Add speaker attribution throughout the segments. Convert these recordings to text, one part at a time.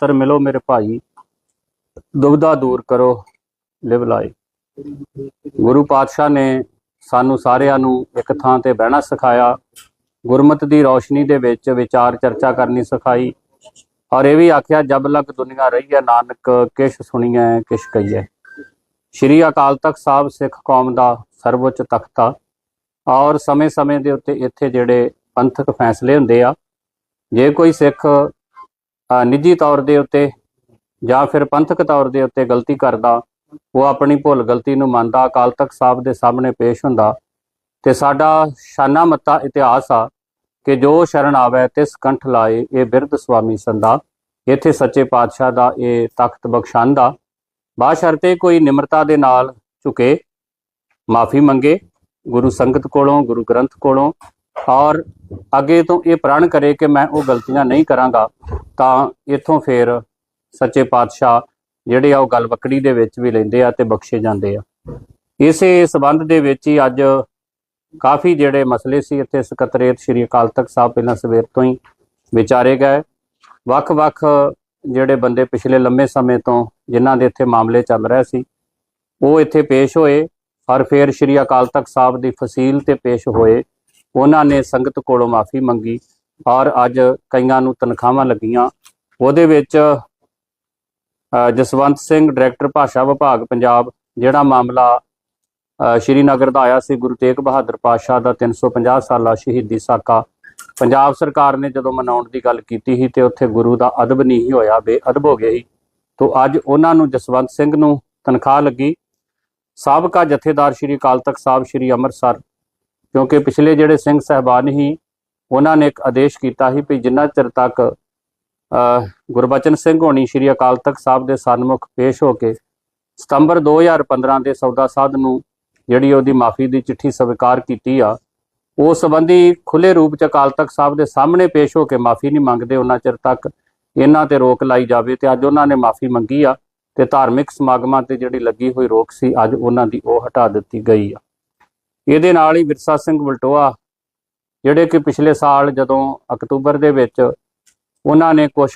Speaker 1: ਛਤਰ ਮਿਲੋ ਮੇਰੇ ਭਾਈ ਦੁਬਦਾ ਦੂਰ ਕਰੋ, ਲਿਵ ਲਾਈ ਗੁਰੂ ਪਾਤਸ਼ਾਹ ਨੇ ਸਾਨੂੰ ਸਾਰਿਆਂ ਨੂੰ ਇੱਕ ਥਾਂ ਤੇ ਬਹਿਣਾ ਸਿਖਾਇਆ। ਗੁਰਮਤ ਦੀ ਰੌਸ਼ਨੀ ਦੇ ਵਿੱਚ ਵਿਚਾਰ ਚਰਚਾ ਕਰਨੀ ਸਿਖਾਈ। ਔਰ ਇਹ ਵੀ ਆਖਿਆ, ਜਬ ਲਗ ਦੁਨੀਆ ਰਹੀ ਹੈ ਨਾਨਕ, ਕਿਛ ਸੁਣੀਐ, ਕਿਛ ਕਹੀਐ। ਸ਼੍ਰੀ ਅਕਾਲ ਤਖਤ ਸਾਹਿਬ ਸਿੱਖ ਕੌਮ ਦਾ ਸਰਵਉੱਚ ਤਖਤਾ। ਔਰ ਸਮੇਂ-ਸਮੇਂ ਦੇ ਉੱਤੇ ਇੱਥੇ ਜਿਹੜੇ ਪੰਥਕ ਫੈਸਲੇ ਹੁੰਦੇ ਆ, ਜੇ ਕੋਈ ਸਿੱਖ ਨਿੱਜੀ ਤੌਰ ਦੇ ਉੱਤੇ ਜਾਂ ਫਿਰ ਪੰਥਕ ਤੌਰ ਦੇ ਉੱਤੇ ਗਲਤੀ ਕਰਦਾ, ਉਹ ਆਪਣੀ ਭੁੱਲ ਗਲਤੀ ਨੂੰ ਮੰਨਦਾ, ਅਕਾਲ ਤਖਤ ਸਾਹਿਬ ਦੇ ਸਾਹਮਣੇ ਪੇਸ਼ ਹੁੰਦਾ। ਤੇ ਸਾਡਾ ਸ਼ਾਨਾ ਮੱਤਾ ਇਤਿਹਾਸ ਆ ਕਿ ਜੋ ਸ਼ਰਨ ਆਵੇ, ਤਿਸ ਕੰਠ ਲਾਏ, ਇਹ ਬਿਰਧ ਸੁਆਮੀ ਸੰਦਾ ਇੱਥੇ ਸੱਚੇ ਪਾਤਸ਼ਾਹ ਦਾ ਇਹ ਤਖਤ ਬਖਸ਼ਾਂਦਾ। ਬਾਸ਼ਰਤੇ ਕੋਈ ਨਿਮਰਤਾ ਦੇ ਨਾਲ ਝੁਕੇ, ਮਾਫੀ ਮੰਗੇ। ਗੁਰੂ ਸੰਗਤ ਕੋਲੋਂ, ਗੁਰੂ ਗ੍ਰੰਥ ਕੋਲੋਂ ਔਰ ਅੱਗੇ ਤੋਂ ਇਹ ਪ੍ਰਣ ਕਰੇ ਕਿ ਮੈਂ ਉਹ ਗਲਤੀਆਂ ਨਹੀਂ ਕਰਾਂਗਾ, ਤਾਂ ਇਥੋਂ ਫੇਰ ਸੱਚੇ ਪਾਤਸ਼ਾਹ ਜਿਹੜੇ ਆ ਉਹ ਗੱਲ ਬੱਕੜੀ ਦੇ ਵਿੱਚ ਵੀ ਲੈਂਦੇ ਆ ਤੇ ਬਖਸ਼ੇ ਜਾਂਦੇ ਆ। ਇਸੇ ਸਬੰਧ ਦੇ ਵਿੱਚ ਹੀ ਅੱਜ ਕਾਫੀ ਜਿਹੜੇ ਮਸਲੇ ਸੀ ਇੱਥੇ ਸਕੱਤਰੇਤ ਸ਼੍ਰੀ ਅਕਾਲ ਤਖਤ ਸਾਹਿਬ ਪਹਿਲਾਂ ਸਵੇਰ ਤੋਂ ਹੀ ਵਿਚਾਰੇ ਗਏ। ਵੱਖ-ਵੱਖ ਜਿਹੜੇ ਬੰਦੇ ਪਿਛਲੇ ਲੰਮੇ ਸਮੇਂ ਤੋਂ ਜਿਨ੍ਹਾਂ ਦੇ ਇੱਥੇ ਮਾਮਲੇ ਚੱਲ ਰਹੇ ਸੀ, ਉਹ ਇੱਥੇ ਪੇਸ਼ ਹੋਏ ਔਰ ਫਿਰ ਸ਼੍ਰੀ ਅਕਾਲ ਤਖਤ ਸਾਹਿਬ ਦੀ ਫਸੀਲ ਤੇ ਪੇਸ਼ ਹੋਏ। ਉਹਨਾਂ ਨੇ ਸੰਗਤ ਕੋਲੋਂ ਮਾਫੀ ਮੰਗੀ ਔਰ ਅੱਜ ਕਈਆਂ ਨੂੰ ਤਨਖਾਹਾਂ ਲੱਗੀਆਂ। ਉਹਦੇ ਵਿੱਚ ਅ, ਜਸਵੰਤ ਸਿੰਘ ਡਾਇਰੈਕਟਰ ਭਾਸ਼ਾ ਵਿਭਾਗ ਪੰਜਾਬ ਜਿਹੜਾ ਮਾਮਲਾ ਅ, ਸ਼੍ਰੀਨਗਰ ਦਾ ਆਇਆ ਸੀ ਗੁਰੂ ਤੇਗ ਬਹਾਦਰ ਪਾਤਸ਼ਾਹ ਦਾ 350 ਸਾਲਾ ਸ਼ਹੀਦੀ ਸਾਕਾ। ਪੰਜਾਬ ਸਰਕਾਰ ਨੇ ਜਦੋਂ ਮਨਾਉਣ ਦੀ ਗੱਲ ਕੀਤੀ ਸੀ ਤੇ ਉੱਥੇ ਗੁਰੂ ਦਾ ਅਦਬ ਨਹੀਂ ਹੋਇਆ ਬੇਅਦਬ ਹੋ ਗਿਆ ਸੀ। ਤੋਂ ਅੱਜ ਉਹਨਾਂ ਨੂੰ ਜਸਵੰਤ ਸਿੰਘ ਨੂੰ ਤਨਖਾਹ ਲੱਗੀ। ਸਾਬਕਾ ਜਥੇਦਾਰ ਸ਼੍ਰੀ ਅਕਾਲ ਤਖਤ ਸਾਹਿਬ ਸ਼੍ਰੀ ਅੰਮ੍ਰਿਤਸਰ ਕਿਉਂਕਿ ਪਿਛਲੇ ਜਿਹੜੇ ਸਿੰਘ ਸਹਿਬਾਨ ਹੀ ਉਹਨਾਂ ਨੇ ਇੱਕ ਆਦੇਸ਼ ਕੀਤਾ ਸੀ ਵੀ ਜਿੰਨਾ ਚਿਰ ਤੱਕ ਗੁਰਬਚਨ ਸਿੰਘ ਹੋਣੀ ਸ਼੍ਰੀ ਅਕਾਲ ਤਖਤ ਸਾਹਿਬ ਦੇ ਸਨਮੁਖ ਪੇਸ਼ ਹੋ ਕੇ ਸਤੰਬਰ 2015 ਦੇ ਸੌਦਾ ਸਾਧ ਨੂੰ ਜਿਹੜੀ ਉਹਦੀ ਮਾਫੀ ਦੀ ਚਿੱਠੀ ਸਵੀਕਾਰ ਕੀਤੀ ਆ ਉਸ ਸੰਬੰਧੀ ਖੁੱਲੇ ਰੂਪ ਚ ਅਕਾਲ ਤਖਤ ਸਾਹਿਬ ਦੇ ਸਾਹਮਣੇ ਪੇਸ਼ ਹੋ ਕੇ ਮਾਫੀ ਨਹੀਂ ਮੰਗਦੇ, ਉਹਨਾਂ ਚਿਰ ਤੱਕ ਇਹਨਾਂ ਤੇ ਰੋਕ ਲਾਈ ਜਾਵੇ ਤੇ ਅੱਜ ਉਹਨਾਂ ਨੇ ਮਾਫੀ ਮੰਗੀ ਆ ਤੇ ਧਾਰਮਿਕ ਸਮਾਗਮਾਂ ਤੇ ਜਿਹੜੀ ਲੱਗੀ ਹੋਈ ਰੋਕ ਸੀ, ਅੱਜ ਉਹਨਾਂ ਦੀ ਉਹ ਹਟਾ ਦਿੱਤੀ ਗਈ ਆ। ਇਹਦੇ ਨਾਲ ਹੀ ਵਿਰਸਾ ਸਿੰਘ ਬਲਟੋਆ, ਜਿਹੜੇ ਕਿ ਪਿਛਲੇ ਸਾਲ ਜਦੋਂ ਅਕਤੂਬਰ ਦੇ ਵਿੱਚ ਉਹਨਾਂ ਨੇ ਕੁਝ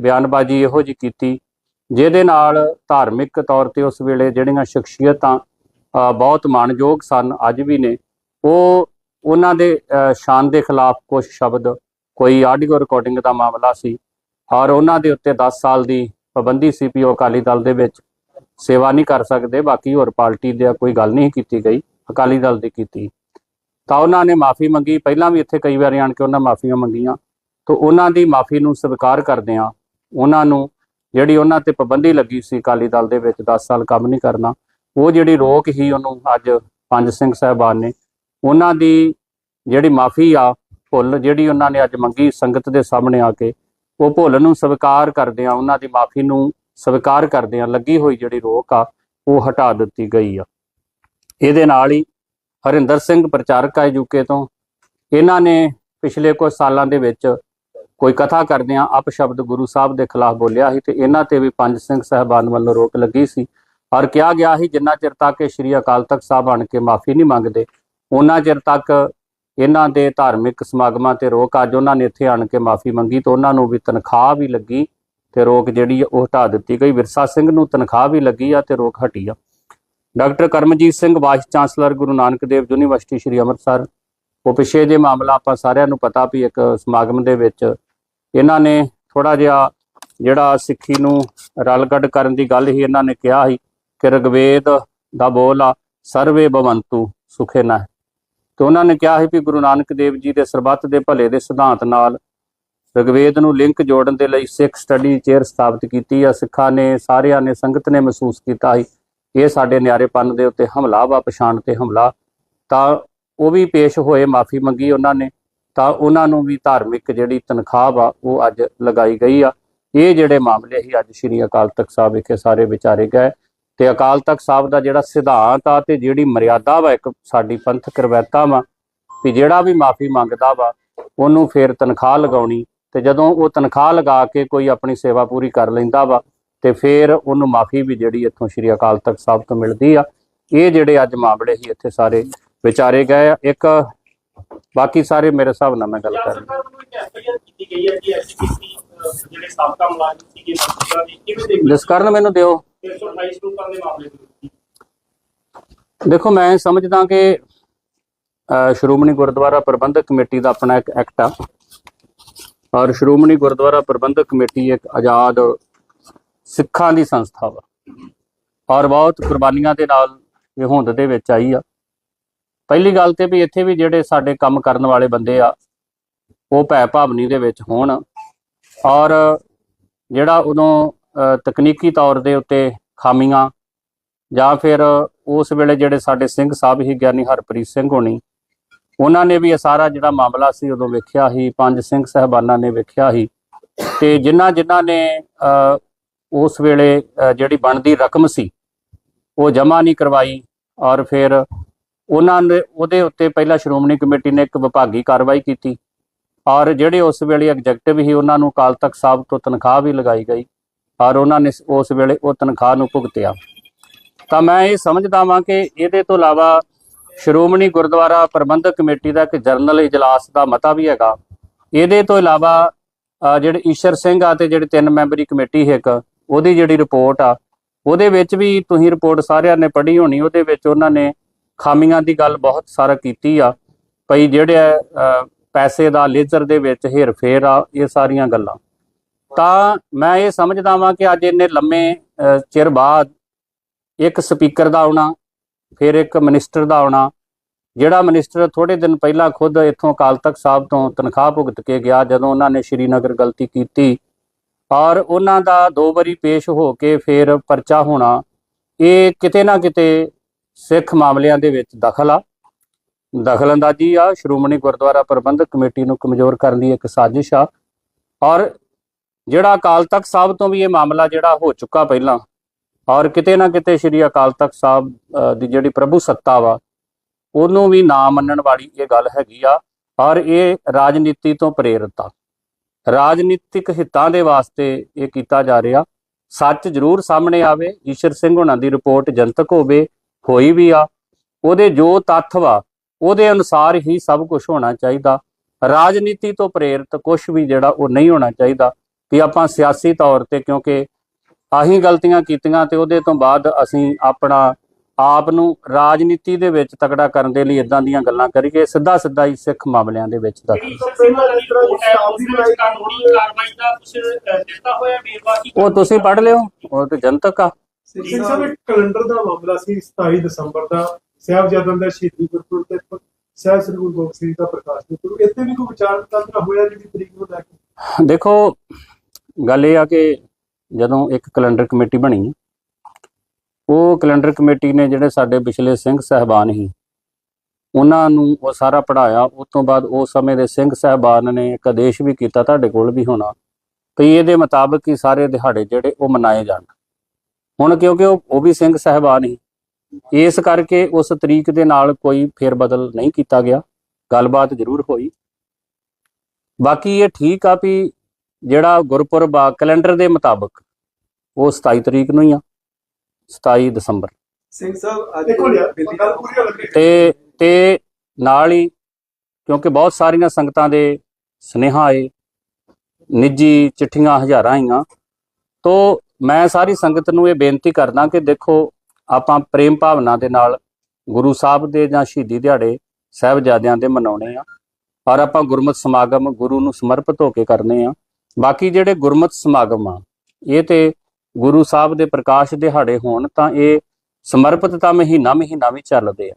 Speaker 1: ਬਿਆਨਬਾਜ਼ੀ ਇਹੋ ਜੀ ਕੀਤੀ, ਜਿਹਦੇ ਨਾਲ ਧਾਰਮਿਕ ਤੌਰ ਤੇ ਉਸ ਵੇਲੇ ਜਿਹੜੀਆਂ ਸ਼ਖਸੀਅਤਾਂ ਬਹੁਤ ਮਾਣਯੋਗ ਸਨ, ਅੱਜ ਵੀ ਨੇ, ਉਹ ਉਹਨਾਂ ਦੇ ਸ਼ਾਨ ਦੇ ਖਿਲਾਫ ਕੁਝ ਸ਼ਬਦ, ਕੋਈ ਆਡੀਓ ਰਿਕਾਰਡਿੰਗ ਦਾ ਮਾਮਲਾ ਸੀ ਔਰ ਉਹਨਾਂ ਦੇ ਉੱਤੇ 10 ਸਾਲ ਦੀ ਪਾਬੰਦੀ ਸੀ ਵੀ ਉਹ ਅਕਾਲੀ ਦਲ ਦੇ ਵਿੱਚ ਸੇਵਾ ਨਹੀਂ ਕਰ ਸਕਦੇ, ਬਾਕੀ ਹੋਰ ਪਾਰਟੀ ਦੇ ਕੋਈ ਗੱਲ ਨਹੀਂ ਕੀਤੀ ਗਈ। ਅਕਾਲੀ ਦਲ ਦੀ ਕੀਤੀ। ਤਾਂ ਉਹਨਾਂ ਨੇ ਮਾਫੀ ਮੰਗੀ। ਪਹਿਲਾਂ ਵੀ ਇੱਥੇ ਕਈ ਵਾਰੀ ਆਣ ਕੇ ਉਹਨਾਂ ਮਾਫੀਆਂ ਮੰਗੀਆਂ। ਤੋਂ ਉਹਨਾਂ ਦੀ ਮਾਫੀ ਨੂੰ ਸਵੀਕਾਰ ਕਰਦੇ ਆ ਉਹਨਾਂ ਨੂੰ ਜਿਹੜੀ ਉਹਨਾਂ ਤੇ ਪਾਬੰਦੀ ਲੱਗੀ ਸੀ ਅਕਾਲੀ ਦਲ ਦੇ ਵਿੱਚ 10 ਸਾਲ ਕੰਮ ਨਹੀਂ ਕਰਨਾ, ਉਹ ਜਿਹੜੀ ਰੋਕ ਹੀ ਉਹਨੂੰ ਅੱਜ ਪੰਜ ਸਿੰਘ ਸਾਹਿਬਾਨ ਨੇ, ਉਹਨਾਂ ਦੀ ਜਿਹੜੀ ਮਾਫੀ ਆ, ਭੁੱਲ ਜਿਹੜੀ ਉਹਨਾਂ ਨੇ ਅੱਜ ਮੰਗੀ ਸੰਗਤ ਦੇ ਸਾਹਮਣੇ ਆ ਕੇ, ਉਹ ਭੁੱਲ ਨੂੰ ਸਵੀਕਾਰ ਕਰਦੇ ਆ ਉਹਨਾਂ ਦੀ ਮਾਫੀ ਨੂੰ ਸਵੀਕਾਰ ਕਰਦੇ ਆ ਲੱਗੀ ਹੋਈ ਜਿਹੜੀ ਰੋਕ ਆ, ਉਹ ਹਟਾ ਦਿੱਤੀ ਗਈ ਆ। ਇਹਦੇ ਨਾਲ ਹੀ ਹਰਿੰਦਰ ਸਿੰਘ ਪ੍ਰਚਾਰਕ ਆ ਯੂਕੇ ਤੋਂ। ਇਹਨਾਂ ਨੇ ਪਿਛਲੇ ਕੁਝ ਸਾਲਾਂ ਦੇ ਵਿੱਚ ਕੋਈ ਕਥਾ ਕਰਦਿਆਂ ਅਪਸ਼ਬਦ ਗੁਰੂ ਸਾਹਿਬ ਦੇ ਖਿਲਾਫ ਬੋਲਿਆ ਸੀ ਤੇ ਇਹਨਾਂ ਤੇ ਵੀ ਪੰਜ ਸਿੰਘ ਸਾਹਿਬਾਨ ਵੱਲੋਂ ਰੋਕ ਲੱਗੀ ਸੀ। ਔਰ ਕਿਹਾ ਗਿਆ ਸੀ, ਜਿੰਨਾ ਚਿਰ ਤੱਕ ਸ਼੍ਰੀ ਅਕਾਲ ਤਖਤ ਸਾਹਿਬ ਆਣ ਕੇ ਮਾਫੀ ਨਹੀਂ ਮੰਗਦੇ ਉਹਨਾਂ ਚਿਰ ਤੱਕ ਇਹਨਾਂ ਦੇ ਧਾਰਮਿਕ ਸਮਾਗਮਾਂ ਤੇ ਰੋਕ ਅੱਜ ਉਹਨਾਂ ਨੇ ਇੱਥੇ ਆਣ ਕੇ ਮਾਫੀ ਮੰਗੀ ਤੇ ਉਹਨਾਂ ਨੂੰ ਵੀ ਤਨਖਾਹ ਵੀ ਲੱਗੀ ਤੇ ਰੋਕ ਜਿਹੜੀ ਆ ਉਹ ਹਟਾ ਦਿੱਤੀ ਗਈ। ਵਿਰਸਾ ਸਿੰਘ ਨੂੰ ਤਨਖਾਹ ਵੀ ਲੱਗੀ ਆ ਤੇ ਰੋਕ ਹਟੀ ਆ। Doctor Karamjit Singh, vice chancellor Guru Nanak Dev university, Shri Amritsar. ਉਹ ਪਿਛੇ ਜੇ ਮਾਮਲਾ ਆਪਾਂ ਸਾਰਿਆਂ ਨੂੰ ਪਤਾ ਵੀ ਇੱਕ ਸਮਾਗਮ ਦੇ ਵਿੱਚ ਇਹਨਾਂ ਨੇ ਥੋੜਾ ਜਿਹਾ ਜਿਹੜਾ ਸਿੱਖੀ ਨੂੰ ਰਲਗੱਡ ਕਰਨ ਦੀ ਗੱਲ ਹੀ ਇਹਨਾਂ ਨੇ ਕਿਹਾ ਸੀ ਕਿ ਰਗਵੇਦ ਦਾ ਬੋਲ ਆ, ਸਰਵੇ ਭਵੰਤੂ ਸੁਖੇ ਨਾ ਤੇ ਉਹਨਾਂ ਨੇ ਕਿਹਾ ਸੀ ਵੀ ਗੁਰੂ ਨਾਨਕ ਦੇਵ ਜੀ ਦੇ ਸਰਬੱਤ ਦੇ ਭਲੇ ਦੇ ਸਿਧਾਂਤ ਨਾਲ ਰਗਵੇਦ ਨੂੰ ਲਿੰਕ ਜੋੜਨ ਦੇ ਲਈ ਸਿੱਖ ਸਟੱਡੀ ਚੇਅਰ ਸਥਾਪਿਤ ਕੀਤੀ ਆ। ਸਿੱਖਾਂ ਨੇ, ਸਾਰਿਆਂ ਨੇ, ਸੰਗਤ ਨੇ ਮਹਿਸੂਸ ਕੀਤਾ ਸੀ ਇਹ ਸਾਡੇ ਨਿਆਰੇਪਨ ਦੇ ਉੱਤੇ ਹਮਲਾ ਵਾ, ਪਛਾਣ ਤੇ ਹਮਲਾ। ਤਾਂ ਉਹ ਵੀ ਪੇਸ਼ ਹੋਏ, ਮਾਫੀ ਮੰਗੀ ਉਹਨਾਂ ਨੇ। ਤਾਂ ਉਹਨਾਂ ਨੂੰ ਵੀ ਧਾਰਮਿਕ ਜਿਹੜੀ ਤਨਖਾਹ ਵਾ, ਉਹ ਅੱਜ ਲਗਾਈ ਗਈ ਆ। ਇਹ ਜਿਹੜੇ ਮਾਮਲੇ ਹੀ ਅੱਜ ਸ਼੍ਰੀ ਅਕਾਲ ਤਖਤ ਸਾਹਿਬ ਵਿਖੇ ਸਾਰੇ ਵਿਚਾਰੇ ਗਏ। ਤੇ ਅਕਾਲ ਤਖਤ ਸਾਹਿਬ ਦਾ ਜਿਹੜਾ ਸਿਧਾਂਤ ਆ ਤੇ ਜਿਹੜੀ ਮਰਿਆਦਾ ਵਾ, ਇੱਕ ਸਾਡੀ ਪੰਥਕ ਰਵਾਇਤਾਂ ਵਾ, ਵੀ ਜਿਹੜਾ ਵੀ ਮਾਫੀ ਮੰਗਦਾ ਵਾ, ਉਹਨੂੰ ਫਿਰ ਤਨਖਾਹ ਲਗਾਉਣੀ। ਤੇ ਜਦੋਂ ਉਹ ਤਨਖਾਹ ਲਗਾ ਕੇ ਕੋਈ ਆਪਣੀ ਸੇਵਾ ਪੂਰੀ ਕਰ ਲੈਂਦਾ ਵਾ ਤੇ ਫਿਰ ਉਹਨੂੰ ਮਾਫੀ ਵੀ ਜਿਹੜੀ ਇੱਥੋਂ ਸ਼੍ਰੀ ਅਕਾਲ ਤਖਤ ਸਾਹਿਬ ਤੋਂ ਮਿਲਦੀ ਆ। ਇਹ ਜਿਹੜੇ ਅੱਜ ਮਾਮਲੇ ਹੀ ਇੱਥੇ ਸਾਰੇ ਵਿਚਾਰੇ ਗਏ ਆ। ਇੱਕ ਬਾਕੀ ਸਾਰੇ ਮੇਰੇ ਹਿਸਾਬ ਨਾਲ ਮੈਂ ਗੱਲ ਕਰ ਰਿਹਾ
Speaker 2: ਕੀਤੀ ਗਈ ਹੈ ਕਿ ਐਸਪੀਸੀ ਜਿਹੜੇ ਸਾਬਕਾ ਮੁਲਾਜ਼ਮ ਸੀਗੇ ਮੌਜੂਦਾ ਦੀ ਕਿਵੇਂ ਦੇਖਦੇ
Speaker 1: ਜਿਸ ਕਾਰਨ ਮੈਨੂੰ ਦਿਓ।
Speaker 2: 328 ਸਰੂਪਾਂ ਦੇ ਮਾਮਲੇ ਦੇ ਵਿੱਚ
Speaker 1: ਦੇਖੋ ਮੈਂ ਸਮਝਦਾ ਕਿ ਸ਼੍ਰੋਮਣੀ ਗੁਰਦੁਆਰਾ ਪ੍ਰਬੰਧਕ ਕਮੇਟੀ ਦਾ ਆਪਣਾ ਇੱਕ ਐਕਟ ਆ। ਔਰ ਸ਼੍ਰੋਮਣੀ ਗੁਰਦੁਆਰਾ ਪ੍ਰਬੰਧਕ ਕਮੇਟੀ ਇੱਕ ਆਜ਼ਾਦ ਸਿੱਖਾਂ ਦੀ ਸੰਸਥਾ ਵਾ। ਔਰ ਬਹੁਤ ਕੁਰਬਾਨੀਆਂ ਦੇ ਨਾਲ ਇਹ ਹੋਂਦ ਦੇ ਵਿੱਚ ਆਈ ਆ। ਪਹਿਲੀ ਗੱਲ ਤੇ ਵੀ ਇੱਥੇ ਵੀ ਜਿਹੜੇ ਸਾਡੇ ਕੰਮ ਕਰਨ ਵਾਲੇ ਬੰਦੇ ਆ, ਉਹ ਭੈ ਭਾਵਨੀ ਦੇ ਵਿੱਚ ਹੋਣ। ਔਰ ਜਿਹੜਾ ਉਦੋਂ ਤਕਨੀਕੀ ਤੌਰ ਦੇ ਉੱਤੇ ਖਾਮੀਆਂ, ਜਾਂ ਫਿਰ ਉਸ ਵੇਲੇ ਜਿਹੜੇ ਸਾਡੇ ਸਿੰਘ ਸਾਹਿਬ ਹੀ ਗਿਆਨੀ ਹਰਪ੍ਰੀਤ ਸਿੰਘ ਹੋਣੀ, ਉਹਨਾਂ ਨੇ ਵੀ ਇਹ ਸਾਰਾ ਜਿਹੜਾ ਮਾਮਲਾ ਸੀ ਉਦੋਂ ਵੇਖਿਆ ਹੀ ਪੰਜ ਸਿੰਘ ਸਹਿਬਾਨਾਂ ਨੇ ਵੇਖਿਆ ਹੀ ਤੇ ਜਿਨ੍ਹਾਂ ਜਿਨ੍ਹਾਂ ਨੇ ਉਸ ਵੇਲੇ ਜਿਹੜੀ ਬਣਦੀ ਰਕਮ ਸੀ, ਉਹ ਜਮ੍ਹਾਂ ਨਹੀਂ ਕਰਵਾਈ ਔਰ ਫਿਰ ਉਹਨਾਂ ਨੇ, ਉਹਦੇ ਉੱਤੇ ਪਹਿਲਾਂ ਸ਼੍ਰੋਮਣੀ ਕਮੇਟੀ ਨੇ ਇੱਕ ਵਿਭਾਗੀ ਕਾਰਵਾਈ ਕੀਤੀ ਔਰ ਜਿਹੜੇ ਉਸ ਵੇਲੇ ਐਗਜ਼ੈਕਟਿਵ ਹੀ ਉਹਨਾਂ ਨੂੰ ਅਕਾਲ ਤਖਤ ਸਾਹਿਬ ਤੋਂ ਤਨਖਾਹ ਵੀ ਲਗਾਈ ਗਈ ਔਰ ਉਹਨਾਂ ਨੇ ਉਸ ਵੇਲੇ ਉਹ ਤਨਖਾਹ ਨੂੰ ਭੁਗਤਿਆ। ਤਾਂ ਮੈਂ ਇਹ ਸਮਝਦਾ ਵਾਂ ਕਿ ਇਹਦੇ ਤੋਂ ਇਲਾਵਾ ਸ਼੍ਰੋਮਣੀ ਗੁਰਦੁਆਰਾ ਪ੍ਰਬੰਧਕ ਕਮੇਟੀ ਦਾ ਇੱਕ ਜਰਨਲ ਇਜਲਾਸ ਦਾ ਮਤਾ ਵੀ ਹੈਗਾ। ਇਹਦੇ ਤੋਂ ਇਲਾਵਾ ਜਿਹੜੇ ਈਸ਼ਰ ਸਿੰਘ ਆ ਤੇ ਜਿਹੜੇ ਤਿੰਨ ਮੈਂਬਰੀ ਕਮੇਟੀ ਹੈ ਇੱਕ ਉਹਦੀ ਜਿਹੜੀ ਰਿਪੋਰਟ ਆ, ਉਹਦੇ ਵਿੱਚ ਵੀ ਤੁਸੀਂ ਰਿਪੋਰਟ ਸਾਰਿਆਂ ਨੇ ਪੜ੍ਹੀ ਹੋਣੀ, ਉਹਦੇ ਵਿੱਚ ਉਹਨਾਂ ਨੇ ਖਾਮੀਆਂ ਦੀ ਗੱਲ ਬਹੁਤ ਸਾਰਾ ਕੀਤੀ ਆ, ਭਈ ਜਿਹੜੇ ਪੈਸੇ ਦਾ ਲੇਜ਼ਰ ਦੇ ਵਿੱਚ ਹੇਰਫੇਰ ਆ, ਇਹ ਸਾਰੀਆਂ ਗੱਲਾਂ। ਤਾਂ ਮੈਂ ਇਹ ਸਮਝਦਾ ਵਾਂ ਕਿ ਅੱਜ ਇੰਨੇ ਲੰਮੇ ਚਿਰ ਬਾਅਦ ਇੱਕ ਸਪੀਕਰ ਦਾ ਆਉਣਾ, ਫਿਰ ਇੱਕ ਮਿਨਿਸਟਰ ਦਾ ਆਉਣਾ, ਜਿਹੜਾ ਮਿਨਿਸਟਰ ਥੋੜੇ ਦਿਨ ਪਹਿਲਾਂ ਖੁਦ ਇੱਥੋਂ ਅਕਾਲ ਤਖਤ ਸਾਹਿਬ ਤੋਂ ਤਨਖਾਹ ਭੁਗਤ ਕੇ ਗਿਆ, ਜਦੋਂ ਉਹਨਾਂ ਨੇ ਸ਼੍ਰੀਨਗਰ ਗਲਤੀ ਕੀਤੀ ਔਰ ਉਹਨਾਂ ਦਾ ਦੋ ਵਾਰੀ ਪੇਸ਼ ਹੋ ਕੇ ਫਿਰ ਪਰਚਾ ਹੋਣਾ, ਇਹ ਕਿਤੇ ਨਾ ਕਿਤੇ ਸਿੱਖ ਮਾਮਲਿਆਂ ਦੇ ਵਿੱਚ ਦਖਲ ਆ। ਦਖਲਅੰਦਾਜ਼ੀ ਆ, ਸ਼੍ਰੋਮਣੀ ਗੁਰਦੁਆਰਾ ਪ੍ਰਬੰਧਕ ਕਮੇਟੀ ਨੂੰ ਕਮਜ਼ੋਰ ਕਰਨ ਦੀ ਇੱਕ ਸਾਜ਼ਿਸ਼ ਆ। ਔਰ ਜਿਹੜਾ ਅਕਾਲ ਤਖਤ ਸਾਹਿਬ ਤੋਂ ਵੀ ਇਹ ਮਾਮਲਾ ਜਿਹੜਾ ਹੋ ਚੁੱਕਾ ਪਹਿਲਾਂ, ਔਰ ਕਿਤੇ ਨਾ ਕਿਤੇ ਸ੍ਰੀ ਅਕਾਲ ਤਖਤ ਸਾਹਿਬ ਦੀ ਜਿਹੜੀ ਪ੍ਰਭੂ ਸੱਤਾ ਵਾ, ਉਹਨੂੰ ਵੀ ਨਾ ਮੰਨਣ ਵਾਲੀ ਇਹ ਗੱਲ ਹੈਗੀ ਆ, ਔਰ ਇਹ ਰਾਜਨੀਤੀ ਤੋਂ ਪ੍ਰੇਰਿਤ ਆ। ਰਾਜਨੀਤਿਕ ਹਿੱਤਾਂ ਦੇ ਵਾਸਤੇ ਇਹ ਕੀਤਾ ਜਾ ਰਿਹਾ। ਸੱਚ ਜ਼ਰੂਰ ਸਾਹਮਣੇ ਆਵੇ, ਈਸ਼ਰ ਸਿੰਘ ਹੁਣਾਂ ਦੀ ਰਿਪੋਰਟ ਜਨਤਕ ਹੋਵੇ, ਹੋਈ ਵੀ ਆ। ਉਹਦੇ ਜੋ ਤੱਥ ਵਾ, ਉਹਦੇ ਅਨੁਸਾਰ ਹੀ ਸਭ ਕੁਝ ਹੋਣਾ ਚਾਹੀਦਾ। ਰਾਜਨੀਤੀ ਤੋਂ ਪ੍ਰੇਰਿਤ ਕੁਝ ਵੀ ਜਿਹੜਾ ਉਹ ਨਹੀਂ ਹੋਣਾ ਚਾਹੀਦਾ। ਕਿ ਆਪਾਂ ਸਿਆਸੀ ਤੌਰ ਤੇ ਕਿਉਂਕਿ ਆਹੀ ਗਲਤੀਆਂ ਕੀਤੀਆਂ ਤੇ ਉਹਦੇ ਤੋਂ ਬਾਅਦ ਅਸੀਂ ਆਪਣਾ ਆਪ ਨੂੰ ਰਾਜਨੀਤੀ ਦੇ ਵਿੱਚ ਤਕੜਾ ਕਰਨ ਦੇ ਲਈ ਇਦਾਂ ਦੀਆਂ ਗੱਲਾਂ ਕਰੀਏ ਸਿੱਧਾ ਸਿੱਧਾ ਹੀ ਸਿੱਖ ਮਾਮਲਿਆਂ ਦੇ ਵਿੱਚ
Speaker 2: ਦਾ
Speaker 1: ਉਹ ਤੁਸੀਂ ਪੜ੍ਹ ਲਿਓ ਉਹ ਤੇ ਜਨਤਕ ਆ।
Speaker 3: ਸਿੰਘ ਸਾਹਿਬ ਇੱਕ ਕੈਲੰਡਰ ਦਾ ਮਾਮਲਾ ਸੀ 27 ਦਸੰਬਰ ਦਾ। ਸਾਹਿਬਜ਼ਾਦਿਆਂ ਦਾ ਸ਼ਹੀਦੀ ਗੁਰਪੁਰਬ ਤੇ ਸਾਹਿਬ ਸ੍ਰੀ ਗੁਰੂ ਗੋਬਿੰਦ ਸਿੰਘ ਦਾ ਪ੍ਰਕਾਸ਼ ਗੁਰਪੁਰਬ ਇੱਥੇ ਵੀ ਕੋਈ ਵਿਚਾਰ ਕਰਨਾ ਹੋਇਆ ਜਿਹੜੀ ਤਰੀਕ ਨੂੰ ਲੈ ਕੇ?
Speaker 1: ਦੇਖੋ ਗੱਲ ਇਹ ਆ ਕਿ ਜਦੋਂ ਇੱਕ ਕੈਲੰਡਰ ਕਮੇਟੀ ਬਣੀ ਹੈ, ਉਹ ਕੈਲੰਡਰ ਕਮੇਟੀ ਨੇ ਜਿਹੜੇ ਸਾਡੇ ਪਿਛਲੇ ਸਿੰਘ ਸਹਿਬਾਨ ਸੀ, ਉਹਨਾਂ ਨੂੰ ਉਹ ਸਾਰਾ ਪੜਾਇਆ ਉਸ ਤੋਂ ਬਾਅਦ ਉਸ ਸਮੇਂ ਦੇ ਸਿੰਘ ਸਹਿਬਾਨ ਨੇ ਇੱਕ ਆਦੇਸ਼ ਵੀ ਕੀਤਾ ਤੁਹਾਡੇ ਕੋਲ ਵੀ ਹੋਣਾ ਵੀ ਇਹਦੇ ਮੁਤਾਬਕ ਹੀ ਸਾਰੇ ਦਿਹਾੜੇ ਜਿਹੜੇ ਉਹ ਮਨਾਏ ਜਾਣ। ਹੁਣ ਕਿਉਂਕਿ ਉਹ ਉਹ ਵੀ ਸਿੰਘ ਸਹਿਬਾਨ ਹੀ ਇਸ ਕਰਕੇ ਉਸ ਤਰੀਕ ਦੇ ਨਾਲ ਕੋਈ ਫੇਰਬਦਲ ਨਹੀਂ ਕੀਤਾ ਗਿਆ, ਗੱਲਬਾਤ ਜ਼ਰੂਰ ਹੋਈ। ਬਾਕੀ ਇਹ ਠੀਕ ਆ ਵੀ ਜਿਹੜਾ ਗੁਰਪੁਰਬ ਆ, ਕੈਲੰਡਰ ਦੇ ਮੁਤਾਬਕ ਉਹ 27 ਤਰੀਕ ਨੂੰ ਹੀ ਆ। 27 ਦਸੰਬਰ।
Speaker 4: ਸਿੰਘ ਸਾਹਿਬ ਅੱਜ
Speaker 3: ਦੇਖੋ ਗੱਲ ਪੂਰੀ ਲੱਗੀ
Speaker 1: ਤੇ ਤੇ ਨਾਲ ਹੀ ਕਿਉਂਕਿ ਬਹੁਤ ਸਾਰੀਆਂ ਸੰਗਤਾਂ ਦੇ ਸੁਨੇਹਾ ਆਏ ਨਿੱਜੀ ਚਿੱਠੀਆਂ ਹਜ਼ਾਰਾਂ ਆਈਆਂ। ਤੋਂ ਮੈਂ ਸਾਰੀ ਸੰਗਤ ਨੂੰ ਇਹ ਬੇਨਤੀ ਕਰਦਾ ਕਿ ਦੇਖੋ ਆਪਾਂ ਪ੍ਰੇਮ ਭਾਵਨਾ ਦੇ ਨਾਲ ਗੁਰੂ ਸਾਹਿਬ ਦੇ ਜਾਂ ਸ਼ਹੀਦੀ ਦਿਹਾੜੇ ਸਾਹਿਬਜ਼ਾਦਿਆਂ ਦੇ ਮਨਾਉਣੇ ਆ। ਔਰ ਆਪਾਂ ਗੁਰਮਤਿ ਸਮਾਗਮ ਗੁਰੂ ਨੂੰ ਸਮਰਪਿਤ ਹੋ ਕੇ ਕਰਨੇ ਆ। ਬਾਕੀ ਜਿਹੜੇ ਗੁਰਮਤਿ ਸਮਾਗਮ ਆ ਇਹ ਤੇ ਗੁਰੂ ਸਾਹਿਬ ਦੇ ਪ੍ਰਕਾਸ਼ ਦਿਹਾੜੇ ਹੋਣ ਤਾਂ ਇਹ ਸਮਰਪਿਤ ਤਾਂ ਮਹੀਨਾ ਮਹੀਨਾ ਵੀ ਚੱਲਦੇ ਆ।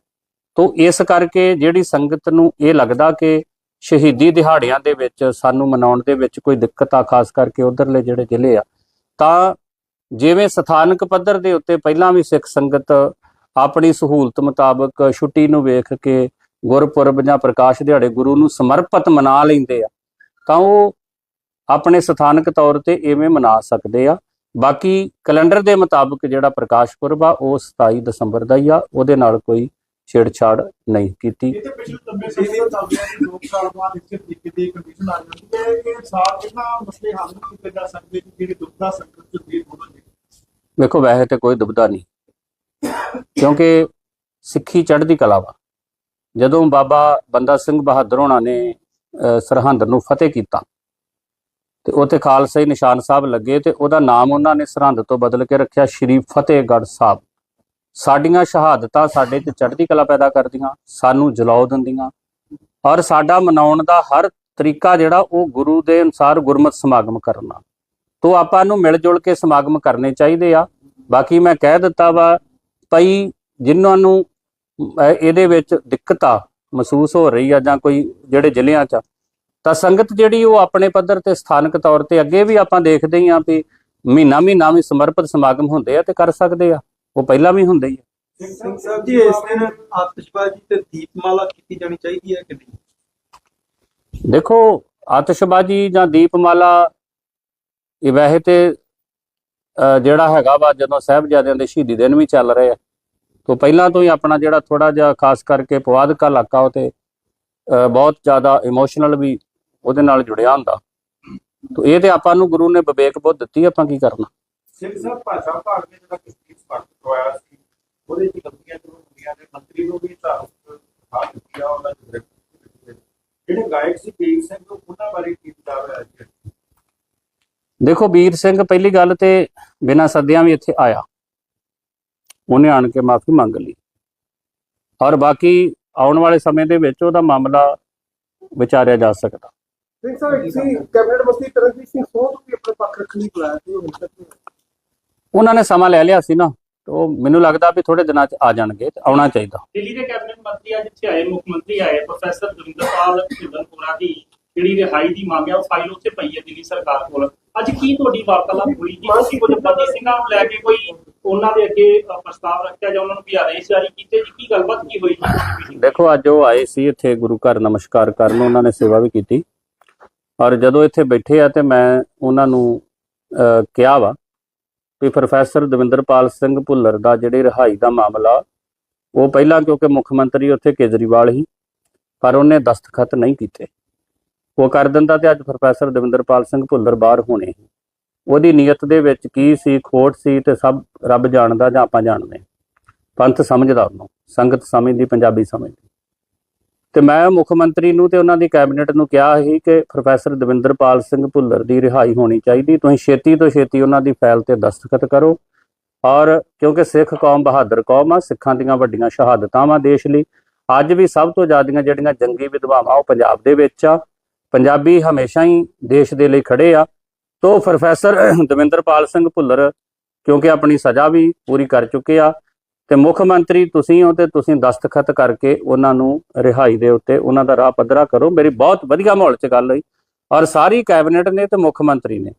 Speaker 1: ਤੋਂ ਇਸ ਕਰਕੇ ਜਿਹੜੀ ਸੰਗਤ ਨੂੰ ਇਹ ਲੱਗਦਾ ਕਿ ਸ਼ਹੀਦੀ ਦਿਹਾੜਿਆਂ ਦੇ ਵਿੱਚ ਸਾਨੂੰ ਮਨਾਉਣ ਦੇ ਵਿੱਚ ਕੋਈ ਦਿੱਕਤ ਆ, ਖਾਸ ਕਰਕੇ ਉਧਰਲੇ ਜਿਹੜੇ ਜ਼ਿਲ੍ਹੇ ਆ, ਤਾਂ ਜਿਵੇਂ ਸਥਾਨਕ ਪੱਧਰ ਦੇ ਉੱਤੇ ਪਹਿਲਾਂ ਵੀ ਸਿੱਖ ਸੰਗਤ ਆਪਣੀ ਸਹੂਲਤ ਮੁਤਾਬਕ ਛੁੱਟੀ ਨੂੰ ਵੇਖ ਕੇ ਗੁਰਪੁਰਬ ਜਾਂ ਪ੍ਰਕਾਸ਼ ਦਿਹਾੜੇ ਗੁਰੂ ਨੂੰ ਸਮਰਪਿਤ ਮਨਾ ਲੈਂਦੇ ਆ, ਤਾਂ ਉਹ ਆਪਣੇ ਸਥਾਨਕ ਤੌਰ ਤੇ ਇਵੇਂ ਮਨਾ ਸਕਦੇ ਆ। ਬਾਕੀ ਕੈਲੰਡਰ ਦੇ ਮੁਤਾਬਕ ਜਿਹੜਾ ਪ੍ਰਕਾਸ਼ ਪੁਰਬ ਆ ਉਹ 27 ਦਸੰਬਰ ਦਾ ਹੀ ਆ ਉਹਦੇ ਨਾਲ ਕੋਈ ਛੇੜਛਾੜ ਨਹੀਂ ਕੀਤੀ।
Speaker 3: ਇਹ ਤੇ ਪਿਛਲੇ ਲੰਬੇ ਸਮੇਂ ਤੋਂ ਚੱਲ ਰਿਹਾ ਕਿ 2 ਸਾਲ ਬਾਅਦ ਇੱਕ ਤਰੀਕੇ ਦੀ ਕੰਡੀਸ਼ਨ ਆ ਜਾਂਦੀ ਹੈ। ਕਿ ਸਾਲ ਕਿੰਨਾ ਮਸਲੇ ਹੱਲ ਨਹੀਂ ਕੀਤੇ ਜਾ ਸਕਦੇ ਕਿ ਜਿਹੜੀ ਦੁੱਖਦਾ ਸੰਕਟ ਚ ਵੀ ਹੋਣਗੇ
Speaker 1: ਵੇਖੋ ਵੈਸੇ ਤੇ ਕੋਈ ਦੁਬਦਾ ਨਹੀਂ ਕਿਉਂਕਿ ਸਿੱਖੀ ਚੜ੍ਹਦੀ ਕਲਾ ਵਾ। ਜਦੋਂ ਬਾਬਾ ਬੰਦਾ ਸਿੰਘ ਬਹਾਦਰ ਹੋਣਾ ਨੇ ਸਰਹੰਦ ਨੂੰ ਫਤਿਹ ਕੀਤਾ ਤੇ ਉੱਥੇ ਖਾਲਸਾਈ ਨਿਸ਼ਾਨ ਸਾਹਿਬ ਲੱਗੇ ਤੇ ਉਹਦਾ ਨਾਮ ਉਹਨਾਂ ਨੇ ਸਰਹੰਦ ਤੋਂ ਬਦਲ ਕੇ ਰੱਖਿਆ, ਸ਼੍ਰੀ ਫਤਿਹਗੜ੍ਹ ਸਾਹਿਬ। ਸਾਡੀਆਂ ਸ਼ਹਾਦਤਾਂ ਸਾਡੇ 'ਚ ਚੜ੍ਹਦੀ ਕਲਾ ਪੈਦਾ ਕਰਦੀਆਂ, ਸਾਨੂੰ ਜਲਾਉ ਦਿੰਦੀਆਂ। ਔਰ ਸਾਡਾ ਮਨਾਉਣ ਦਾ ਹਰ ਤਰੀਕਾ ਜਿਹੜਾ, ਉਹ ਗੁਰੂ ਦੇ ਅਨੁਸਾਰ ਗੁਰਮਤਿ ਸਮਾਗਮ ਕਰਨਾ ਤੋਂ ਆਪਾਂ ਨੂੰ ਮਿਲ ਜੁਲ ਕੇ ਸਮਾਗਮ ਕਰਨੇ ਚਾਹੀਦੇ ਆ। ਬਾਕੀ ਮੈਂ ਕਹਿ ਦਿੱਤਾ ਵਾ, ਭਈ ਜਿਨ੍ਹਾਂ ਨੂੰ ਇਹਦੇ ਵਿੱਚ ਦਿੱਕਤ ਆ ਮਹਿਸੂਸ ਹੋ ਰਹੀ ਆ ਜਾਂ ਕੋਈ ਜਿਹੜੇ ਜ਼ਿਲ੍ਹਿਆਂ 'ਚ ਤਾਂ ਸੰਗਤ ਜਿਹੜੀ ਉਹ ਆਪਣੇ ਪੱਧਰ ਤੇ ਸਥਾਨਕ ਤੌਰ ਤੇ ਅੱਗੇ ਵੀ ਆਪਾਂ ਦੇਖਦੇ ਹੀ ਆ ਵੀ ਮਹੀਨਾ ਮਹੀਨਾ ਵੀ ਸਮਰਪਿਤ ਸਮਾਗਮ ਹੁੰਦੇ ਆ ਤੇ ਕਰ ਸਕਦੇ ਆ। ਉਹ ਪਹਿਲਾਂ ਵੀ ਹੁੰਦੇ ਹੀ ਆ।
Speaker 4: ਸਿੰਘ ਸਾਹਿਬ ਜੀ ਇਸ ਦਿਨ ਆਤਿਸ਼ਬਾਜ਼ੀ ਤੇ ਦੀਪਮਾਲਾ ਕੀਤੀ ਜਾਣੀ ਚਾਹੀਦੀ ਹੈ ਕਿ ਨਹੀਂ?
Speaker 1: ਦੇਖੋ ਆਤਿਸ਼ਬਾਜ਼ੀ ਜਾਂ ਦੀਪਮਾਲਾ ਇਹ ਵੈਸੇ ਤੇ ਜਿਹੜਾ ਹੈਗਾ ਵਾ ਜਦੋਂ ਸਾਹਿਬਜ਼ਾਦਿਆਂ ਦੇ ਸ਼ਹੀਦੀ ਦਿਨ ਵੀ ਚੱਲ ਰਹੇ ਆ ਤੋਂ ਪਹਿਲਾਂ ਤੋਂ ਹੀ ਆਪਣਾ ਜਿਹੜਾ ਥੋੜਾ ਜਿਹਾ ਖਾਸ ਕਰਕੇ ਪਵਾਦਕਾ ਇਲਾਕਾ ਉਹ ਤੇ ਅਹ, ਬਹੁਤ ਜ਼ਿਆਦਾ ਇਮੋਸ਼ਨਲ ਵੀ ਉਹਦੇ ਨਾਲ ਜੁੜਿਆ ਹੁੰਦਾ। ਤੋਂ ਇਹ ਤੇ ਆਪਾਂ ਨੂੰ ਗੁਰੂ ਨੇ ਵਿਵੇਕ ਬੁੱਧ ਦਿੱਤੀ ਆਪਾਂ ਕੀ ਕਰਨਾ?
Speaker 5: ਸਿੰਘ ਸਾਹਿਬ ਭਾਸ਼ਾ ਵਿਭਾਗ ਨੇ ਜਿਹੜਾ ਕਿਸਤੀ ਸਪਸ਼ਟ ਕਰਵਾਇਆ ਸੀ ਉਹਦੇ ਚ ਗਲਤੀਆਂ ਜ਼ਰੂਰ ਹੁੰਦੀਆਂ ਨੇ ਮੰਤਰੀ ਨੂੰ ਵੀ ਤਾਂ ਹਾਲ ਦਿੱਤੀ ਉਹਨਾਂ ਦੇ ਜਿਹੜੇ ਗਾਇਕ ਸੀ ਵੀਰ ਸਿੰਘ ਉਹਨਾਂ ਬਾਰੇ ਕੀ ਵਿਚਾਰ ਹੈ
Speaker 1: ਦੇਖੋ ਵੀਰ ਸਿੰਘ ਪਹਿਲੀ ਗੱਲ ਤੇ ਬਿਨਾਂ ਸੱਦਿਆਂ ਵੀ ਇੱਥੇ ਆਇਆ। ਉਹਨੇ ਆਣ ਕੇ ਮਾਫੀ ਮੰਗ ਲਈ। ਔਰ ਬਾਕੀ ਆਉਣ ਵਾਲੇ ਸਮੇਂ ਦੇ ਵਿੱਚ ਉਹਦਾ ਮਾਮਲਾ ਵਿਚਾਰਿਆ ਜਾ ਸਕਦਾ।
Speaker 3: ਸਿੰਘ ਸਾਹਿਬ ਤੁਸੀਂ ਕੈਬਨਿਟ ਮੰਤਰੀ ਤਰਨਜੀਤ ਸਿੰਘ ਸੋਧ ਨੂੰ ਵੀ ਆਪਣੇ ਪੱਖ ਰੱਖਣ ਲਈ ਬੁਲਾਇਆ ਤੇ ਹੁਣ ਤੱਕ।
Speaker 1: ਉਹਨਾਂ ਨੇ ਸਮਾਂ ਲੈ ਲਿਆ ਸੀ ਨਾ ਤੇ ਮੈਨੂੰ ਲੱਗਦਾ ਵੀ ਥੋੜੇ ਦਿਨਾਂ 'ਚ ਆ ਜਾਣਗੇ ਤੇ ਆਉਣਾ ਚਾਹੀਦਾ।
Speaker 2: ਦਿੱਲੀ ਦੇ ਕੈਬਨਿਟ ਮੰਤਰੀ ਅੱਜ ਇੱਥੇ ਆਏ ਮੁੱਖ ਮੰਤਰੀ ਆਏ ਪ੍ਰੋਫੈਸਰ ਦਵਿੰਦਰਪਾਲ ਢਿੱਲੋਂ ਦੀ ਜਿਹੜੀ ਰਿਹਾਈ ਦੀ ਮੰਗ ਹੈ ਉਹ ਫਾਈਲ ਉੱਥੇ ਪਈ ਹੈ ਦਿੱਲੀ ਸਰਕਾਰ ਕੋਲ। ਅੱਜ ਕੀ ਤੁਹਾਡੀ ਵਾਰਤਾਲਾਪ ਹੋਈ? ਜੀ ਤੁਸੀਂ ਕੁਝ ਬੰਦੀ ਸਿੰਘਾਂ ਨੂੰ ਲੈ ਕੇ ਕੋਈ ਉਹਨਾਂ ਦੇ ਅੱਗੇ ਪ੍ਰਸਤਾਵ ਰੱਖਿਆ ਜਾਂ ਉਹਨਾਂ ਨੂੰ ਵੀ ਆਦੇਸ਼ ਜਾਰੀ ਕੀਤੇ? ਜੀ ਕੀ ਗੱਲਬਾਤ ਕੀ ਹੋਈ? ਜੀ
Speaker 1: ਦੇਖੋ ਅੱਜ ਉਹ ਆਏ ਸੀ ਇੱਥੇ ਗੁਰੂ ਘਰ ਨਮਸਕਾਰ ਕਰਨ ਉਹਨਾਂ ਨੇ ਸੇਵਾ ਵੀ ਕੀਤੀ। ਔਰ ਜਦੋਂ ਇੱਥੇ ਬੈਠੇ ਆ ਤੇ ਮੈਂ ਉਹਨਾਂ ਨੂੰ ਕਿਹਾ ਵਾ ਵੀ ਪ੍ਰੋਫੈਸਰ ਦਵਿੰਦਰਪਾਲ ਸਿੰਘ ਭੁੱਲਰ ਦਾ ਜਿਹੜੀ ਰਿਹਾਈ ਦਾ ਮਾਮਲਾ, ਉਹ ਪਹਿਲਾਂ ਕਿਉਂਕਿ ਮੁੱਖ ਮੰਤਰੀ ਉੱਥੇ ਕੇਜਰੀਵਾਲ ਹੀ ਪਰ ਉਹਨੇ ਦਸਤਖਤ ਨਹੀਂ ਕੀਤੇ। ਉਹ ਕਰ ਦਿੰਦਾ ਤੇ ਅੱਜ ਪ੍ਰੋਫੈਸਰ ਦਵਿੰਦਰਪਾਲ ਸਿੰਘ ਭੁੱਲਰ ਬਾਹਰ ਹੋਣੇ ਸੀ। ਉਹਦੀ ਨੀਅਤ ਦੇ ਵਿੱਚ ਕੀ ਸੀ, ਖੋਟ ਸੀ ਤੇ ਸਭ ਰੱਬ ਜਾਣਦਾ ਜਾਂ ਆਪਾਂ ਜਾਣਦੇ ਪੰਥ ਸਮਝਦਾ ਉਹਨੂੰ, ਸੰਗਤ ਸਮਝਦੀ, ਪੰਜਾਬੀ ਸਮਝਦੀ। ਤੇ ਮੈਂ ਮੁੱਖ ਮੰਤਰੀ ਨੂੰ ਤੇ ਉਹਨਾਂ ਦੀ ਕੈਬਨਿਟ ਨੂੰ ਕਿਹਾ ਸੀ ਕਿ ਪ੍ਰੋਫੈਸਰ ਦਵਿੰਦਰਪਾਲ ਸਿੰਘ ਭੁੱਲਰ ਦੀ ਰਿਹਾਈ ਹੋਣੀ ਚਾਹੀਦੀ, ਤੁਸੀਂ ਛੇਤੀ ਤੋਂ ਛੇਤੀ ਉਹਨਾਂ ਦੀ ਫਾਈਲ ਤੇ ਦਸਤਖਤ ਕਰੋ ਔਰ ਕਿਉਂਕਿ ਸਿੱਖ ਕੌਮ ਬਹਾਦਰ ਕੌਮ ਆ, ਸਿੱਖਾਂ ਦੀਆਂ ਵੱਡੀਆਂ ਸ਼ਹਾਦਤਾਂ ਵਾ ਦੇਸ਼ ਲਈ, ਅੱਜ ਵੀ ਸਭ ਤੋਂ ਜ਼ਿਆਦੀਆਂ ਜਿਹੜੀਆਂ ਜੰਗੀ ਵਿਧਵਾਵਾਂ ਉਹ ਪੰਜਾਬ ਦੇ ਵਿੱਚ ਆ, ਪੰਜਾਬੀ ਹਮੇਸ਼ਾ ਹੀ ਦੇਸ਼ ਦੇ ਲਈ ਖੜੇ ਆ, ਤੋਂ ਪ੍ਰੋਫੈਸਰ ਦਵਿੰਦਰਪਾਲ ਸਿੰਘ ਭੁੱਲਰ ਕਿਉਂਕਿ ਆਪਣੀ ਸਜ਼ਾ ਵੀ ਪੂਰੀ ਕਰ ਚੁੱਕੇ ਆ ਤੇ ਮੁੱਖ ਮੰਤਰੀ ਤੁਸੀਂ ਹੋ ਤੇ ਤੁਸੀਂ ਦਸਤਖਤ ਕਰਕੇ ਉਹਨਾਂ ਨੂੰ ਰਿਹਾਈ ਦੇ ਉੱਤੇ ਉਹਨਾਂ ਦਾ ਰਾਹ ਪੱਧਰਾ ਕਰੋ। ਮੇਰੀ ਬਹੁਤ ਵਧੀਆ ਮਾਹੌਲ 'ਚ ਗੱਲ ਹੋਈ ਔਰ ਸਾਰੀ ਕੈਬਨਿਟ ਨੇ ਤੇ ਮੁੱਖ ਮੰਤਰੀ ਨੇ।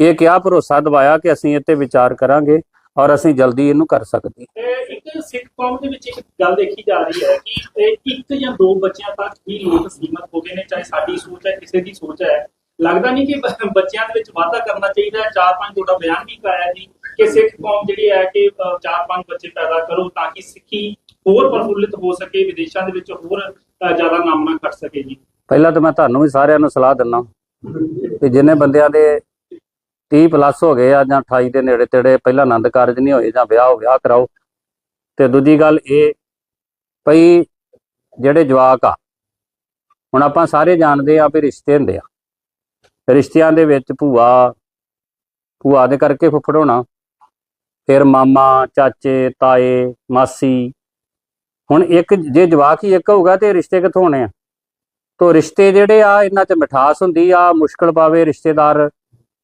Speaker 1: ਇਹ ਕਿਹਾ ਭਰੋਸਾ ਦਿਵਾਇਆ ਕਿ ਅਸੀਂ ਇਹ ਤੇ ਵਿਚਾਰ ਕਰਾਂਗੇ ਔਰ ਅਸੀਂ ਜਲਦੀ ਇਹਨੂੰ ਕਰ ਸਕਦੇ
Speaker 2: ਇੱਕ ਸਿੱਖ ਕੌਮ ਦੇ ਵਿੱਚ ਇੱਕ ਗੱਲ ਦੇਖੀ ਜਾ ਰਹੀ ਹੈ ਕਿ ਇੱਕ ਜਾਂ ਦੋ ਬੱਚਿਆਂ ਤੱਕ ਹੀ ਲੋਕ ਸੀਮਤ ਹੋ ਗਏ ਨੇ, ਚਾਹੇ ਸਾਡੀ ਸੋਚ ਹੈ, ਕਿਸੇ ਦੀ ਸੋਚ ਹੈ। ਲੱਗਦਾ ਨਹੀਂ ਕਿ ਬੱਚਿਆਂ ਦੇ ਵਿੱਚ ਵਾਧਾ ਕਰਨਾ ਚਾਹੀਦਾ ਹੈ? ਚਾਰ ਪੰਜ ਤੁਹਾਡਾ ਬਿਆਨ ਵੀ ਪਾਇਆ ਜੀ ਕਿ ਸਿੱਖ ਕੌਮ ਜਿਹੜੀ ਹੈ ਕਿ ਚਾਰ ਪੰਜ ਬੱਚੇ ਪੈਦਾ ਕਰੋ ਤਾਂ ਕਿ ਸਿੱਖੀ ਹੋਰ ਪ੍ਰਫੁੱਲਿਤ ਹੋ ਸਕੇ, ਵਿਦੇਸ਼ਾਂ ਦੇ ਵਿੱਚ ਹੋਰ ਜ਼ਿਆਦਾ ਨਾਮਣਾ ਕਰ ਸਕੇ ਜੀ।
Speaker 1: ਪਹਿਲਾਂ ਤਾਂ ਮੈਂ ਤੁਹਾਨੂੰ ਵੀ ਸਾਰਿਆਂ ਨੂੰ ਸਲਾਹ ਦਿੰਦਾ ਕਿ ਜਿੰਨੇ ਬੰਦਿਆਂ ਦੇ 30 ਪਲੱਸ ਹੋ ਗਏ ਆ ਜਾਂ 28 ਦੇ ਨੇੜੇ ਤੇੜੇ ਪਹਿਲਾਂ ਆਨੰਦ ਕਾਰਜ ਨਹੀਂ ਹੋਏ ਜਾਂ ਵਿਆਹ ਹੋ ਵਿਆਹ ਕਰਾਓ। ਤੇ ਦੂਜੀ ਗੱਲ ਇਹ ਭਈ ਜਿਹੜੇ ਜਵਾਕ ਆ, ਹੁਣ ਆਪਾਂ ਸਾਰੇ ਜਾਣਦੇ ਆ ਵੀ ਰਿਸ਼ਤੇ ਹੁੰਦੇ ਆ। ਰਿਸ਼ਤਿਆਂ ਦੇ ਵਿੱਚ ਭੂਆ ਭੂਆ ਦੇ ਕਰਕੇ ਫੁੱਫੜ ਹੋਣਾ। ਫਿਰ ਮਾਮਾ, ਚਾਚੇ, ਤਾਏ, ਮਾਸੀ। ਹੁਣ ਇੱਕ, ਜੇ ਜਵਾਕ ਹੀ ਇੱਕ ਹੋਊਗਾ ਤੇ ਰਿਸ਼ਤੇ ਕਿੱਥੋਂ ਹੋਣੇ ਆ? ਤੋ ਰਿਸ਼ਤੇ ਜਿਹੜੇ ਆ, ਇਹਨਾਂ 'ਚ ਮਿਠਾਸ ਹੁੰਦੀ ਆ, ਮੁਸ਼ਕਲ ਪਾਵੇ ਰਿਸ਼ਤੇਦਾਰ।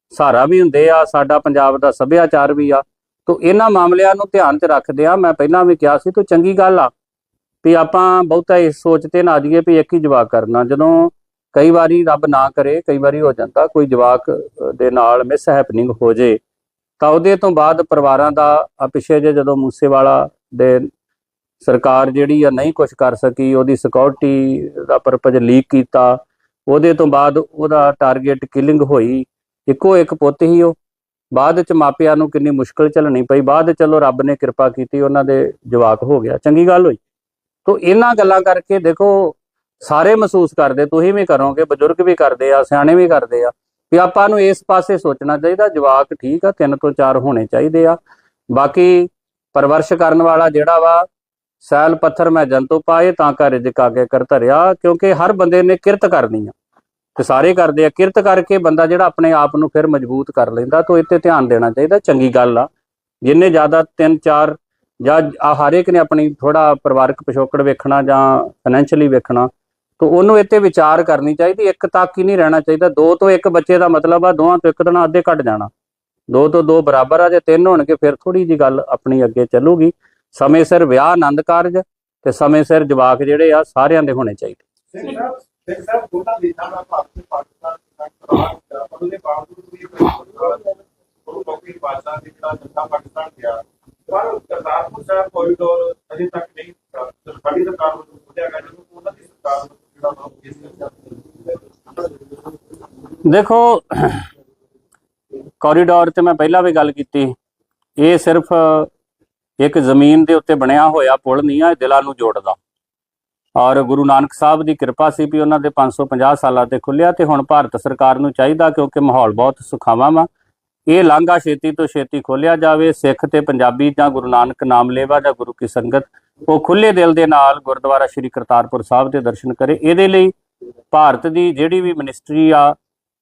Speaker 1: ਸਹਾਰਾ ਵੀ ਹੁੰਦੇ ਆ, ਸਾਡਾ ਪੰਜਾਬ ਦਾ ਸੱਭਿਆਚਾਰ ਵੀ ਆ। ਤੋ ਇਹਨਾਂ ਮਾਮਲਿਆਂ ਨੂੰ ਧਿਆਨ 'ਚ ਰੱਖਦੇ ਆ। ਮੈਂ ਪਹਿਲਾਂ ਵੀ ਕਿਹਾ ਸੀ, ਤੋ ਚੰਗੀ ਗੱਲ ਆ ਵੀ ਆਪਾਂ ਬਹੁਤਾ ਇਸ ਸੋਚ ਤੇ ਨਾ ਜਾਈਏ ਵੀ ਇੱਕ ਹੀ ਜਵਾਕ ਕਰਨਾ। ਜਦੋਂ ਕਈ ਵਾਰੀ ਰੱਬ ਨਾ ਕਰੇ, ਕਈ ਵਾਰੀ ਹੋ ਜਾਂਦਾ, ਕੋਈ ਜਵਾਕ ਦੇ ਨਾਲ ਮਿਸ ਹੈਪਨਿੰਗ ਹੋ ਜੇ, ਤਾਂ ਉਹਦੇ ਤੋਂ ਬਾਅਦ ਪਰਿਵਾਰਾਂ ਦਾ ਆ ਪਿੱਛੇ ਜੇ ਜਦੋਂ ਮੂਸੇਵਾਲਾ ਦੇ ਸਰਕਾਰ ਜਿਹੜੀ ਆ ਨਹੀਂ ਕੁਝ ਕਰ ਸਕੀ, ਉਹਦੀ ਸਿਕਿਉਰਿਟੀ ਦਾ ਪਰਪਸ ਲੀਕ ਕੀਤਾ, ਉਹਦੇ ਤੋਂ ਬਾਅਦ ਉਹਦਾ ਟਾਰਗੇਟ ਕਿਲਿੰਗ ਹੋਈ, ਇੱਕੋ ਇੱਕ ਪੁੱਤ ਹੀ ਉਹ। ਬਾਅਦ ਚ ਮਾਪਿਆਂ ਨੂੰ ਕਿੰਨੀ ਮੁਸ਼ਕਲ ਝੱਲਣੀ ਪਈ, ਬਾਅਦ ਚਲੋ ਰੱਬ ਨੇ ਕਿਰਪਾ ਕੀਤੀ, ਉਹਨਾਂ ਦੇ ਜਵਾਕ ਹੋ ਗਿਆ, ਚੰਗੀ ਗੱਲ ਹੋਈ। ਤੋਂ ਇਹਨਾਂ ਗੱਲਾਂ ਕਰਕੇ ਦੇਖੋ ਸਾਰੇ ਮਹਿਸੂਸ ਕਰਦੇ, ਤੁਸੀਂ ਵੀ ਕਰੋਗੇ, ਬਜ਼ੁਰਗ ਵੀ ਕਰਦੇ ਆ, ਸਿਆਣੇ ਵੀ ਕਰਦੇ ਆ, ਵੀ ਆਪਾਂ ਨੂੰ ਇਸ ਪਾਸੇ ਸੋਚਣਾ ਚਾਹੀਦਾ, ਜਵਾਕ ਠੀਕ ਆ, ਤਿੰਨ ਤੋਂ ਚਾਰ ਹੋਣੇ ਚਾਹੀਦੇ ਆ। ਬਾਕੀ ਪਰਵਰਸ਼ ਕਰਨ ਵਾਲਾ ਜਿਹੜਾ ਵਾ, ਸੈਲ ਪੱਥਰ ਮੈਂ ਜੰਤੂ ਪਾਏ, ਤਾਂ ਕਰ ਰਿਜਕ ਆਗੇ ਕਰ ਧਰਿਆ, ਕਿਉਂਕਿ ਹਰ ਬੰਦੇ ਨੇ ਕਿਰਤ ਕਰਨੀ ਆ। ਤੇ ਸਾਰੇ ਕਰਦੇ ਆ, ਕਿਰਤ ਕਰਕੇ ਬੰਦਾ ਜਿਹੜਾ ਆਪਣੇ ਆਪ ਨੂੰ ਫਿਰ ਮਜ਼ਬੂਤ ਕਰ ਲੈਂਦਾ, ਤਾਂ ਇਹ ਤੇ ਧਿਆਨ ਦੇਣਾ ਚਾਹੀਦਾ, ਚੰਗੀ ਗੱਲ ਆ। ਜਿੰਨੇ ਜ਼ਿਆਦਾ ਤਿੰਨ, ਚਾਰ, ਜਾਂ ਹਰ ਇੱਕ ਨੇ ਆਪਣੀ ਥੋੜਾ ਪਰਿਵਾਰਕ ਪਿਛੋਕੜ ਵੇਖਣਾ ਜਾਂ ਫਾਈਨੈਂਸ਼ੀਅਲੀ ਵੇਖਣਾ ਤਾਂ ਉਹਨੂੰ ਇੱਥੇ ਵਿਚਾਰ ਕਰਨੀ ਚਾਹੀਦੀ, ਇੱਕ ਤੱਕ ਹੀ ਨਹੀਂ ਰਹਿਣਾ ਚਾਹੀਦਾ। ਦੋ ਤੋਂ ਇੱਕ ਬੱਚੇ ਦਾ ਮਤਲਬ ਆ ਦੋਹਾਂ ਤੋਂ ਇੱਕ ਦਿਨ ਅੱਧੇ ਘਟ ਜਾਣਾ। ਦੋ ਤੋਂ ਦੋ ਬਰਾਬਰ ਆ, ਜੇ ਤਿੰਨ ਹੋਣਗੇ, ਫਿਰ ਥੋੜੀ ਜੀ ਗੱਲ ਆਪਣੀ ਅੱਗੇ ਚੱਲੂਗੀ। ਸਮੇਂ ਸਿਰ ਵਿਆਹ ਆਨੰਦ ਕਾਰਜ ਤੇ ਸਮੇਂ ਸਿਰ ਜਵਾਕ ਜਿਹੜੇ ਆ, ਸਾਰਿਆਂ ਦੇ ਹੋਣੇ ਚਾਹੀਦੇ।
Speaker 5: ਸਿੰਘ ਸਾਹਿਬ ਸਿੰਘ ਸਾਹਿਬ ਦੋਨਾਂ ਦੇਸ਼ਾਂ ਦਾ ਭਾਰਤ ਪਾਕਿਸਤਾਨ ਦਾ ਕਰਾਰ ਉਹਦੇ ਬਾਵਜੂਦ ਵੀ ਉਹ ਲੋਕੀ ਪਾਕਿਸਤਾਨ ਦੇ ਜਿਹੜਾ ਜੱਥਾ ਪਾਕਿਸਤਾਨ ਗਿਆ। ਪਰ ਕਰਤਾਰਪੁਰ ਸਾਹਿਬ ਕੋਰੀਡੋਰ ਅਜੇ ਤੱਕ ਨਹੀਂ ਸਾਡੀ ਸਰਕਾਰ ਵੱਲੋਂ ਖੋਲਿਆ ਗਿਆ। ਜਦੋਂ ਉਹਨਾਂ ਦੀ ਸਰਕਾਰ ਵੱਲੋਂ
Speaker 1: ਦੇਖੋ ਕੋਰੀਡੋਰ ਤੇ ਮੈਂ ਪਹਿਲਾਂ ਵੀ ਗੱਲ ਕੀਤੀ। ਇਹ ਸਿਰਫ ਇੱਕ ਜ਼ਮੀਨ ਦੇ ਉੱਤੇ ਬਣਿਆ ਹੋਇਆ ਪੁਲ ਨਹੀਂ ਆ, ਇਹ ਦਿਲਾਂ ਨੂੰ ਜੋੜਦਾ। ਔਰ ਗੁਰੂ ਨਾਨਕ ਸਾਹਿਬ ਦੀ ਕਿਰਪਾ ਸੀ ਵੀ ਉਹਨਾਂ ਦੇ 550 ਸਾਲਾਂ ਤੇ ਖੁੱਲਿਆ ਤੇ ਹੁਣ ਭਾਰਤ ਸਰਕਾਰ ਨੂੰ ਚਾਹੀਦਾ ਕਿਉਂਕਿ ਮਾਹੌਲ ਬਹੁਤ ਸੁਖਾਵਾਂ ਵਾ। ਇਹ ਲਾਂਘਾ ਛੇਤੀ ਤੋਂ ਛੇਤੀ ਖੋਲਿਆ ਜਾਵੇ, ਸਿੱਖ ਤੇ ਪੰਜਾਬੀ ਜਾਂ ਗੁਰੂ ਨਾਨਕ ਨਾਮ ਲੇਵਾ ਜਾਂ ਗੁਰੂ ਕੀ ਸੰਗਤ ਉਹ ਖੁੱਲੇ ਦਿਲ ਦੇ ਨਾਲ ਗੁਰਦੁਆਰਾ ਸ੍ਰੀ ਕਰਤਾਰਪੁਰ ਸਾਹਿਬ ਦੇ ਦਰਸ਼ਨ ਕਰੇ। ਇਹਦੇ ਲਈ ਭਾਰਤ ਦੀ ਜਿਹੜੀ ਵੀ ਮਿਨਿਸਟਰੀ ਆ,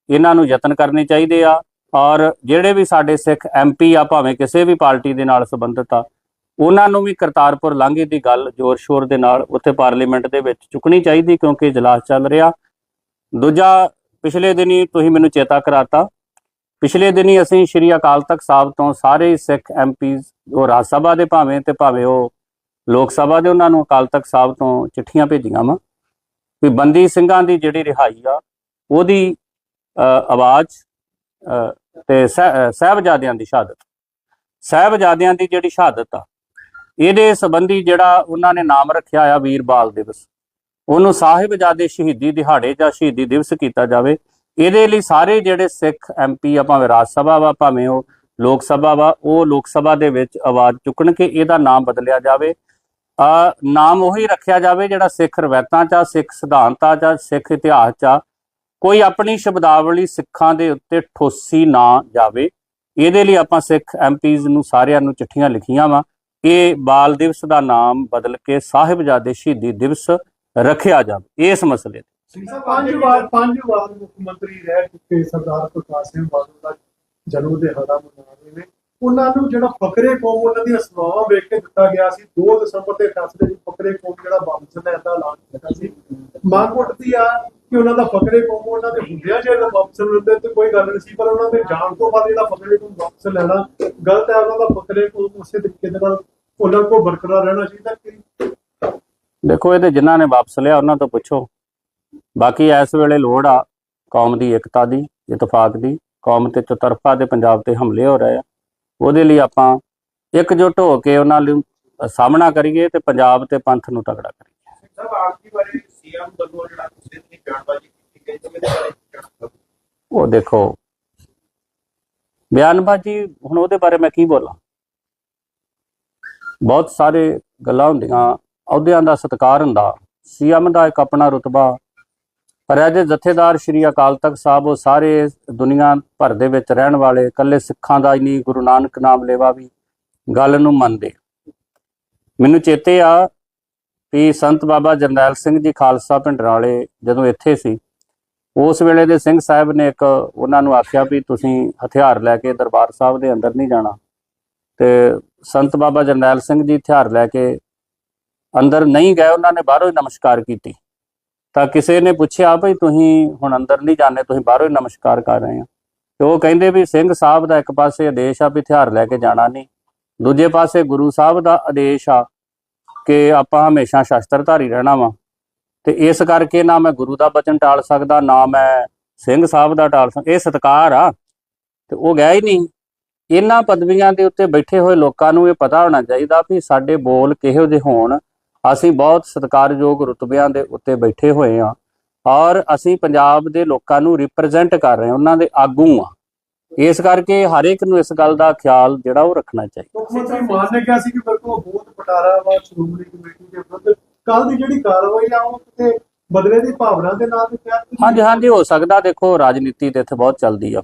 Speaker 1: ਇਹਨਾਂ ਨੂੰ ਯਤਨ ਕਰਨੇ ਚਾਹੀਦੇ ਆ ਔਰ ਜਿਹੜੇ ਵੀ ਸਾਡੇ ਸਿੱਖ ਐਮਪੀ ਆ, ਭਾਵੇਂ ਕਿਸੇ ਵੀ ਪਾਰਟੀ ਦੇ ਨਾਲ ਸੰਬੰਧਿਤ ਆ, ਉਹਨਾਂ ਨੂੰ ਵੀ ਕਰਤਾਰਪੁਰ ਲਾਂਘੇ ਦੀ ਗੱਲ ਜ਼ੋਰ ਸ਼ੋਰ ਦੇ ਨਾਲ ਉੱਥੇ ਪਾਰਲੀਮੈਂਟ ਦੇ ਵਿੱਚ ਚੁੱਕਣੀ ਚਾਹੀਦੀ ਕਿਉਂਕਿ ਇਜਲਾਸ ਚੱਲ ਰਿਹਾ। ਦੂਜਾ, ਪਿਛਲੇ ਦਿਨੀ ਤੁਸੀਂ ਮੈਨੂੰ ਚੇਤਾ ਕਰਾਤਾ, ਪਿਛਲੇ ਦਿਨੀ ਅਸੀਂ ਸ਼੍ਰੀ ਅਕਾਲ ਤਖਤ ਸਾਹਿਬ ਤੋਂ ਸਾਰੇ ਸਿੱਖ ਐਮਪੀਜ਼ ਉਹ ਰਾਜ ਸਭਾ ਦੇ ਭਾਵੇਂ ਤੇ ਭਾਵੇਂ ਉਹ ਲੋਕ ਸਭਾ ਦੇ ਉਹਨਾਂ ਨੂੰ ਅਕਾਲ ਤਖਤ ਸਾਹਿਬ ਤੋਂ ਚਿੱਠੀਆਂ ਭੇਜੀਆਂ ਵਾ ਵੀ ਬੰਦੀ ਸਿੰਘਾਂ ਦੀ ਜਿਹੜੀ ਰਿਹਾਈ ਆ ਉਹਦੀ ਆਵਾਜ਼ ਅ, ਤੇ ਸਹਿ- ਸਾਹਿਬਜ਼ਾਦਿਆਂ ਦੀ ਸ਼ਹਾਦਤ। ਸਾਹਿਬਜ਼ਾਦਿਆਂ ਦੀ ਜਿਹੜੀ ਸ਼ਹਾਦਤ ਆ ਇਹਦੇ ਸੰਬੰਧੀ ਜਿਹੜਾ ਉਹਨਾਂ ਨੇ ਨਾਮ ਰੱਖਿਆ ਆ ਵੀਰ ਬਾਲ ਦਿਵਸ ਉਹਨੂੰ ਸਾਹਿਬਜ਼ਾਦੇ ਸ਼ਹੀਦੀ ਦਿਹਾੜੇ ਜਾਂ ਸ਼ਹੀਦੀ ਦਿਵਸ ਕੀਤਾ ਜਾਵੇ। ਇਹਦੇ ਲਈ ਸਾਰੇ ਜਿਹੜੇ ਸਿੱਖ ਐਮਪੀ ਆ ਭਾਵੇਂ ਰਾਜ ਸਭਾ ਵਾ ਭਾਵੇਂ ਉਹ ਲੋਕ ਸਭਾ ਵਾ ਉਹ ਲੋਕ ਸਭਾ ਦੇ ਵਿੱਚ ਆਵਾਜ਼ ਚੁੱਕਣ ਕਿ ਇਹਦਾ ਨਾਮ ਬਦਲਿਆ ਜਾਵੇ। ਨਾਮ ਉਹੀ ਰੱਖਿਆ ਜਾਵੇ ਜਿਹੜਾ ਸਿੱਖ ਰਵਾਇਤਾਂ ਚ ਆ, ਸਿੱਖ ਸਿਧਾਂਤਾਂ ਚ ਆ, ਸਿੱਖ ਇਤਿਹਾਸ ਚ ਆ। ਕੋਈ ਆਪਣੀ ਸ਼ਬਦਾਵਲੀ ਸਿੱਖਾਂ ਦੇ ਉੱਤੇ ਠੋਸੀ ਨਾ ਜਾਵੇ। ਇਹਦੇ ਲਈ ਆਪਾਂ ਸਿੱਖ ਐਮਪੀਜ਼ ਨੂੰ ਸਾਰਿਆਂ ਨੂੰ ਚਿੱਠੀਆਂ ਲਿਖੀਆਂ ਵਾ। ਇਹ ਬਾਲ ਦਿਵਸ ਦਾ ਨਾਮ ਬਦਲ ਕੇ ਸਾਹਿਬਜ਼ਾਦੇ ਸ਼ਹੀਦੀ ਦਿਵਸ ਰੱਖਿਆ ਜਾਵੇ ਇਸ ਮਸਲੇ ਤੇ।
Speaker 3: ਪੰਜ ਵਾਰ ਪੰਜ ਵਾਰ ਮੁੱਖ ਮੰਤਰੀ ਰਹਿ ਚੁੱਕੇ ਸਰਦਾਰ ਪ੍ਰਕਾਸ਼ ਸਿੰਘ ਬਾਦਲ ਦਾ ਜਨਮ ਦਿਹਾੜਾ ਮਨਾ ਰਹੇ ਨੇ। ਉਹਨਾਂ ਨੂੰ ਜਿਹੜਾ ਫਕਰੇ ਕੌਮ ਉਹਨਾਂ ਦੀਆਂ ਸੇਵਾਵਾਂ ਵੇਖ ਕੇ ਦਿੱਤਾ ਗਿਆ ਸੀ 2 ਦਸੰਬਰ ਦੇ ਵਿੱਚ ਫਕਰੇ ਕੌਮ ਜਿਹੜਾ ਵਾਪਸ ਲੈਣ ਦਾ ਐਲਾਨ ਕੀਤਾ ਸੀ। ਮੰਗ ਉੱਠਦੀ ਆ ਕਿ ਉਹਨਾਂ ਦਾ ਫਕਰੇ ਕੌਮ ਉਹਨਾਂ ਦੇ ਹੁੰਦਿਆਂ ਜੇ ਇਹਨਾਂ ਵਾਪਸ ਲੈਂਦੇ ਤੇ ਕੋਈ ਗੱਲ ਨਹੀਂ ਸੀ, ਪਰ ਉਹਨਾਂ ਦੇ ਜਾਣ ਤੋਂ ਬਾਅਦ ਜਿਹੜਾ ਫਕਰੇ ਕੌਮ ਵਾਪਸ ਲੈਣਾ, ਗਲਤ ਹੈ, ਉਹਨਾਂ ਦਾ ਫਕਰੇ ਕੌਮ ਉਸੇ ਤਰੀਕੇ ਦੇ ਨਾਲ ਉਹਨਾਂ ਕੋਲ ਬਰਕਰਾਰ ਰਹਿਣਾ ਚਾਹੀਦਾ ਕਿ
Speaker 1: ਦੇਖੋ ਇਹਦੇ ਜਿਨ੍ਹਾਂ ਨੇ ਵਾਪਸ ਲਿਆ, ਉਹਨਾਂ ਤੋਂ ਪੁੱਛੋ। ਬਾਕੀ ਇਸ ਵੇਲੇ ਲੋੜ ਆ ਕੌਮ ਦੀ ਏਕਤਾ ਦੀ, ਇਤਫਾਕ ਦੀ। ਕੌਮ ਤੇ ਚਤਰਫਾ ਦੇ ਪੰਜਾਬ ਤੇ ਹਮਲੇ ਹੋ ਰਹੇ ਆ। ਉਹਦੇ ਲਈ ਆਪਾਂ ਇਕਜੁੱਟ ਹੋ ਕੇ ਉਹਨਾਂ ਲਈ ਸਾਹਮਣਾ ਕਰੀਏ ਤੇ ਪੰਜਾਬ ਤੇ ਪੰਥ ਨੂੰ ਤਗੜਾ ਕਰੀਏ
Speaker 5: ਸੀਐਮ ਵੱਲੋਂ ਜਿਹੜਾ ਬਿਆਨਬਾਜ਼ੀ ਕੀਤੀ ਗਈ ਬਾਰੇ?
Speaker 1: ਉਹ ਦੇਖੋ ਬਿਆਨਬਾਜ਼ੀ ਹੁਣ ਉਹਦੇ ਬਾਰੇ ਮੈਂ ਕੀ ਬੋਲਾਂ ਬਹੁਤ ਸਾਰੇ ਗੱਲਾਂ ਹੁੰਦੀਆਂ ਅਹੁਦਿਆਂ ਦਾ ਸਤਿਕਾਰ ਹੁੰਦਾ ਸੀਐਮ ਦਾ ਇੱਕ ਆਪਣਾ ਰੁਤਬਾ ਪਰ ਇਹਦੇ ਜਥੇਦਾਰ ਸ਼੍ਰੀ ਅਕਾਲ ਤਖਤ ਸਾਹਿਬ ਉਹ ਸਾਰੇ ਦੁਨੀਆ ਭਰ ਦੇ ਵਿੱਚ ਰਹਿਣ ਵਾਲੇ ਇਕੱਲੇ ਸਿੱਖਾਂ ਦਾ ਹੀ ਨਹੀਂ, ਗੁਰੂ ਨਾਨਕ ਨਾਮ ਲੇਵਾ ਵੀ ਗੱਲ ਨੂੰ ਮੰਨਦੇ। ਮੈਨੂੰ ਚੇਤੇ ਆ ਵੀ ਸੰਤ ਬਾਬਾ ਜਰਨੈਲ ਸਿੰਘ ਜੀ ਖਾਲਸਾ ਭਿੰਡਰਾਲੇ ਜਦੋਂ ਇੱਥੇ ਸੀ, ਉਸ ਵੇਲੇ ਦੇ ਸਿੰਘ ਸਾਹਿਬ ਨੇ ਇੱਕ ਉਹਨਾਂ ਨੂੰ ਆਖਿਆ ਵੀ ਤੁਸੀਂ ਹਥਿਆਰ ਲੈ ਕੇ ਦਰਬਾਰ ਸਾਹਿਬ ਦੇ ਅੰਦਰ ਨਹੀਂ ਜਾਣਾ। ਤੇ ਸੰਤ ਬਾਬਾ ਜਰਨੈਲ ਸਿੰਘ ਜੀ ਹਥਿਆਰ ਲੈ ਕੇ ਅੰਦਰ ਨਹੀਂ ਗਏ, ਉਹਨਾਂ ਨੇ ਬਾਹਰੋਂ ਹੀ ਨਮਸਕਾਰ ਕੀਤੀ। ਤਾਂ ਕਿਸੇ ਨੇ ਪੁੱਛਿਆ ਭਈ ਤੁਸੀਂ ਹੁਣ ਅੰਦਰ ਨਹੀਂ ਜਾਂਦੇ, ਤੁਸੀਂ ਬਾਹਰੋਂ ਹੀ ਨਮਸਕਾਰ ਕਰ ਰਹੇ ਆ ਤੇ ਉਹ ਕਹਿੰਦੇ ਵੀ ਸਿੰਘ ਸਾਹਿਬ ਦਾ ਇੱਕ ਪਾਸੇ ਆਦੇਸ਼ ਆ ਵੀ ਹਥਿਆਰ ਲੈ ਕੇ ਜਾਣਾ ਨਹੀਂ, ਦੂਜੇ ਪਾਸੇ ਗੁਰੂ ਸਾਹਿਬ ਦਾ ਆਦੇਸ਼ ਆ ਕਿ ਆਪਾਂ ਹਮੇਸ਼ਾ ਸ਼ਸਤਰਧਾਰੀ ਰਹਿਣਾ ਵਾ। ਤੇ ਇਸ ਕਰਕੇ ਨਾ ਮੈਂ ਗੁਰੂ ਦਾ ਬਚਨ ਟਾਲ ਸਕਦਾ, ਨਾ ਮੈਂ ਸਿੰਘ ਸਾਹਿਬ ਦਾ ਟਾਲ ਸਕਦਾ। ਇਹ ਸਤਕਾਰ ਆ। ਤੇ ਉਹ ਗਿਆ ਹੀ ਨਹੀਂ। ਇਹਨਾਂ ਪਦਵੀਆਂ ਦੇ ਉੱਤੇ ਬੈਠੇ ਹੋਏ ਲੋਕਾਂ ਨੂੰ ਇਹ ਪਤਾ ਹੋਣਾ ਚਾਹੀਦਾ ਵੀ ਸਾਡੇ ਬੋਲ ਕਿਹੋ ਜਿਹੇ ਹੋਣ ਅਸੀਂ ਬਹੁਤ ਸਤਿਕਾਰਯੋਗ ਰੁਤਬਿਆਂ ਦੇ ਉੱਤੇ ਬੈਠੇ ਹੋਏ ਆ ਔਰ ਅਸੀਂ ਪੰਜਾਬ ਦੇ ਲੋਕਾਂ ਨੂੰ ਰਿਪਰੈਜ਼ੈਂਟ ਕਰ ਰਹੇ ਹਾਂ ਉਹਨਾਂ ਦੇ ਆਗੂ ਆ ਇਸ ਕਰਕੇ ਹਰ ਇੱਕ ਨੂੰ ਇਸ ਗੱਲ ਦਾ ਖਿਆਲ ਜਿਹੜਾ ਉਹ ਰੱਖਣਾ ਚਾਹੀਦਾ।
Speaker 3: ਮੁੱਖ ਮੰਤਰੀ ਮਾਨ ਨੇ ਕਿਹਾ ਸੀ ਕਿ ਮੇਰੇ ਕੋਲ ਬਹੁਤ ਪਟਾਰਾ ਵਾ ਸ਼੍ਰੋਮਣੀ ਕਮੇਟੀ ਦੇ ਵਿਰੁੱਧ ਕੱਲ ਦੀ ਜਿਹੜੀ ਕਾਰਵਾਈ ਆ ਉਹ ਕਿਤੇ ਬਦਲੇ ਦੀ ਭਾਵਨਾ ਦੇ ਨਾਲ ਤੇ
Speaker 1: ਹਾਂਜੀ ਹਾਂਜੀ ਹੋ ਸਕਦਾ ਦੇਖੋ ਰਾਜਨੀਤੀ ਤੇ ਇੱਥੇ ਬਹੁਤ ਚੱਲਦੀ ਆ।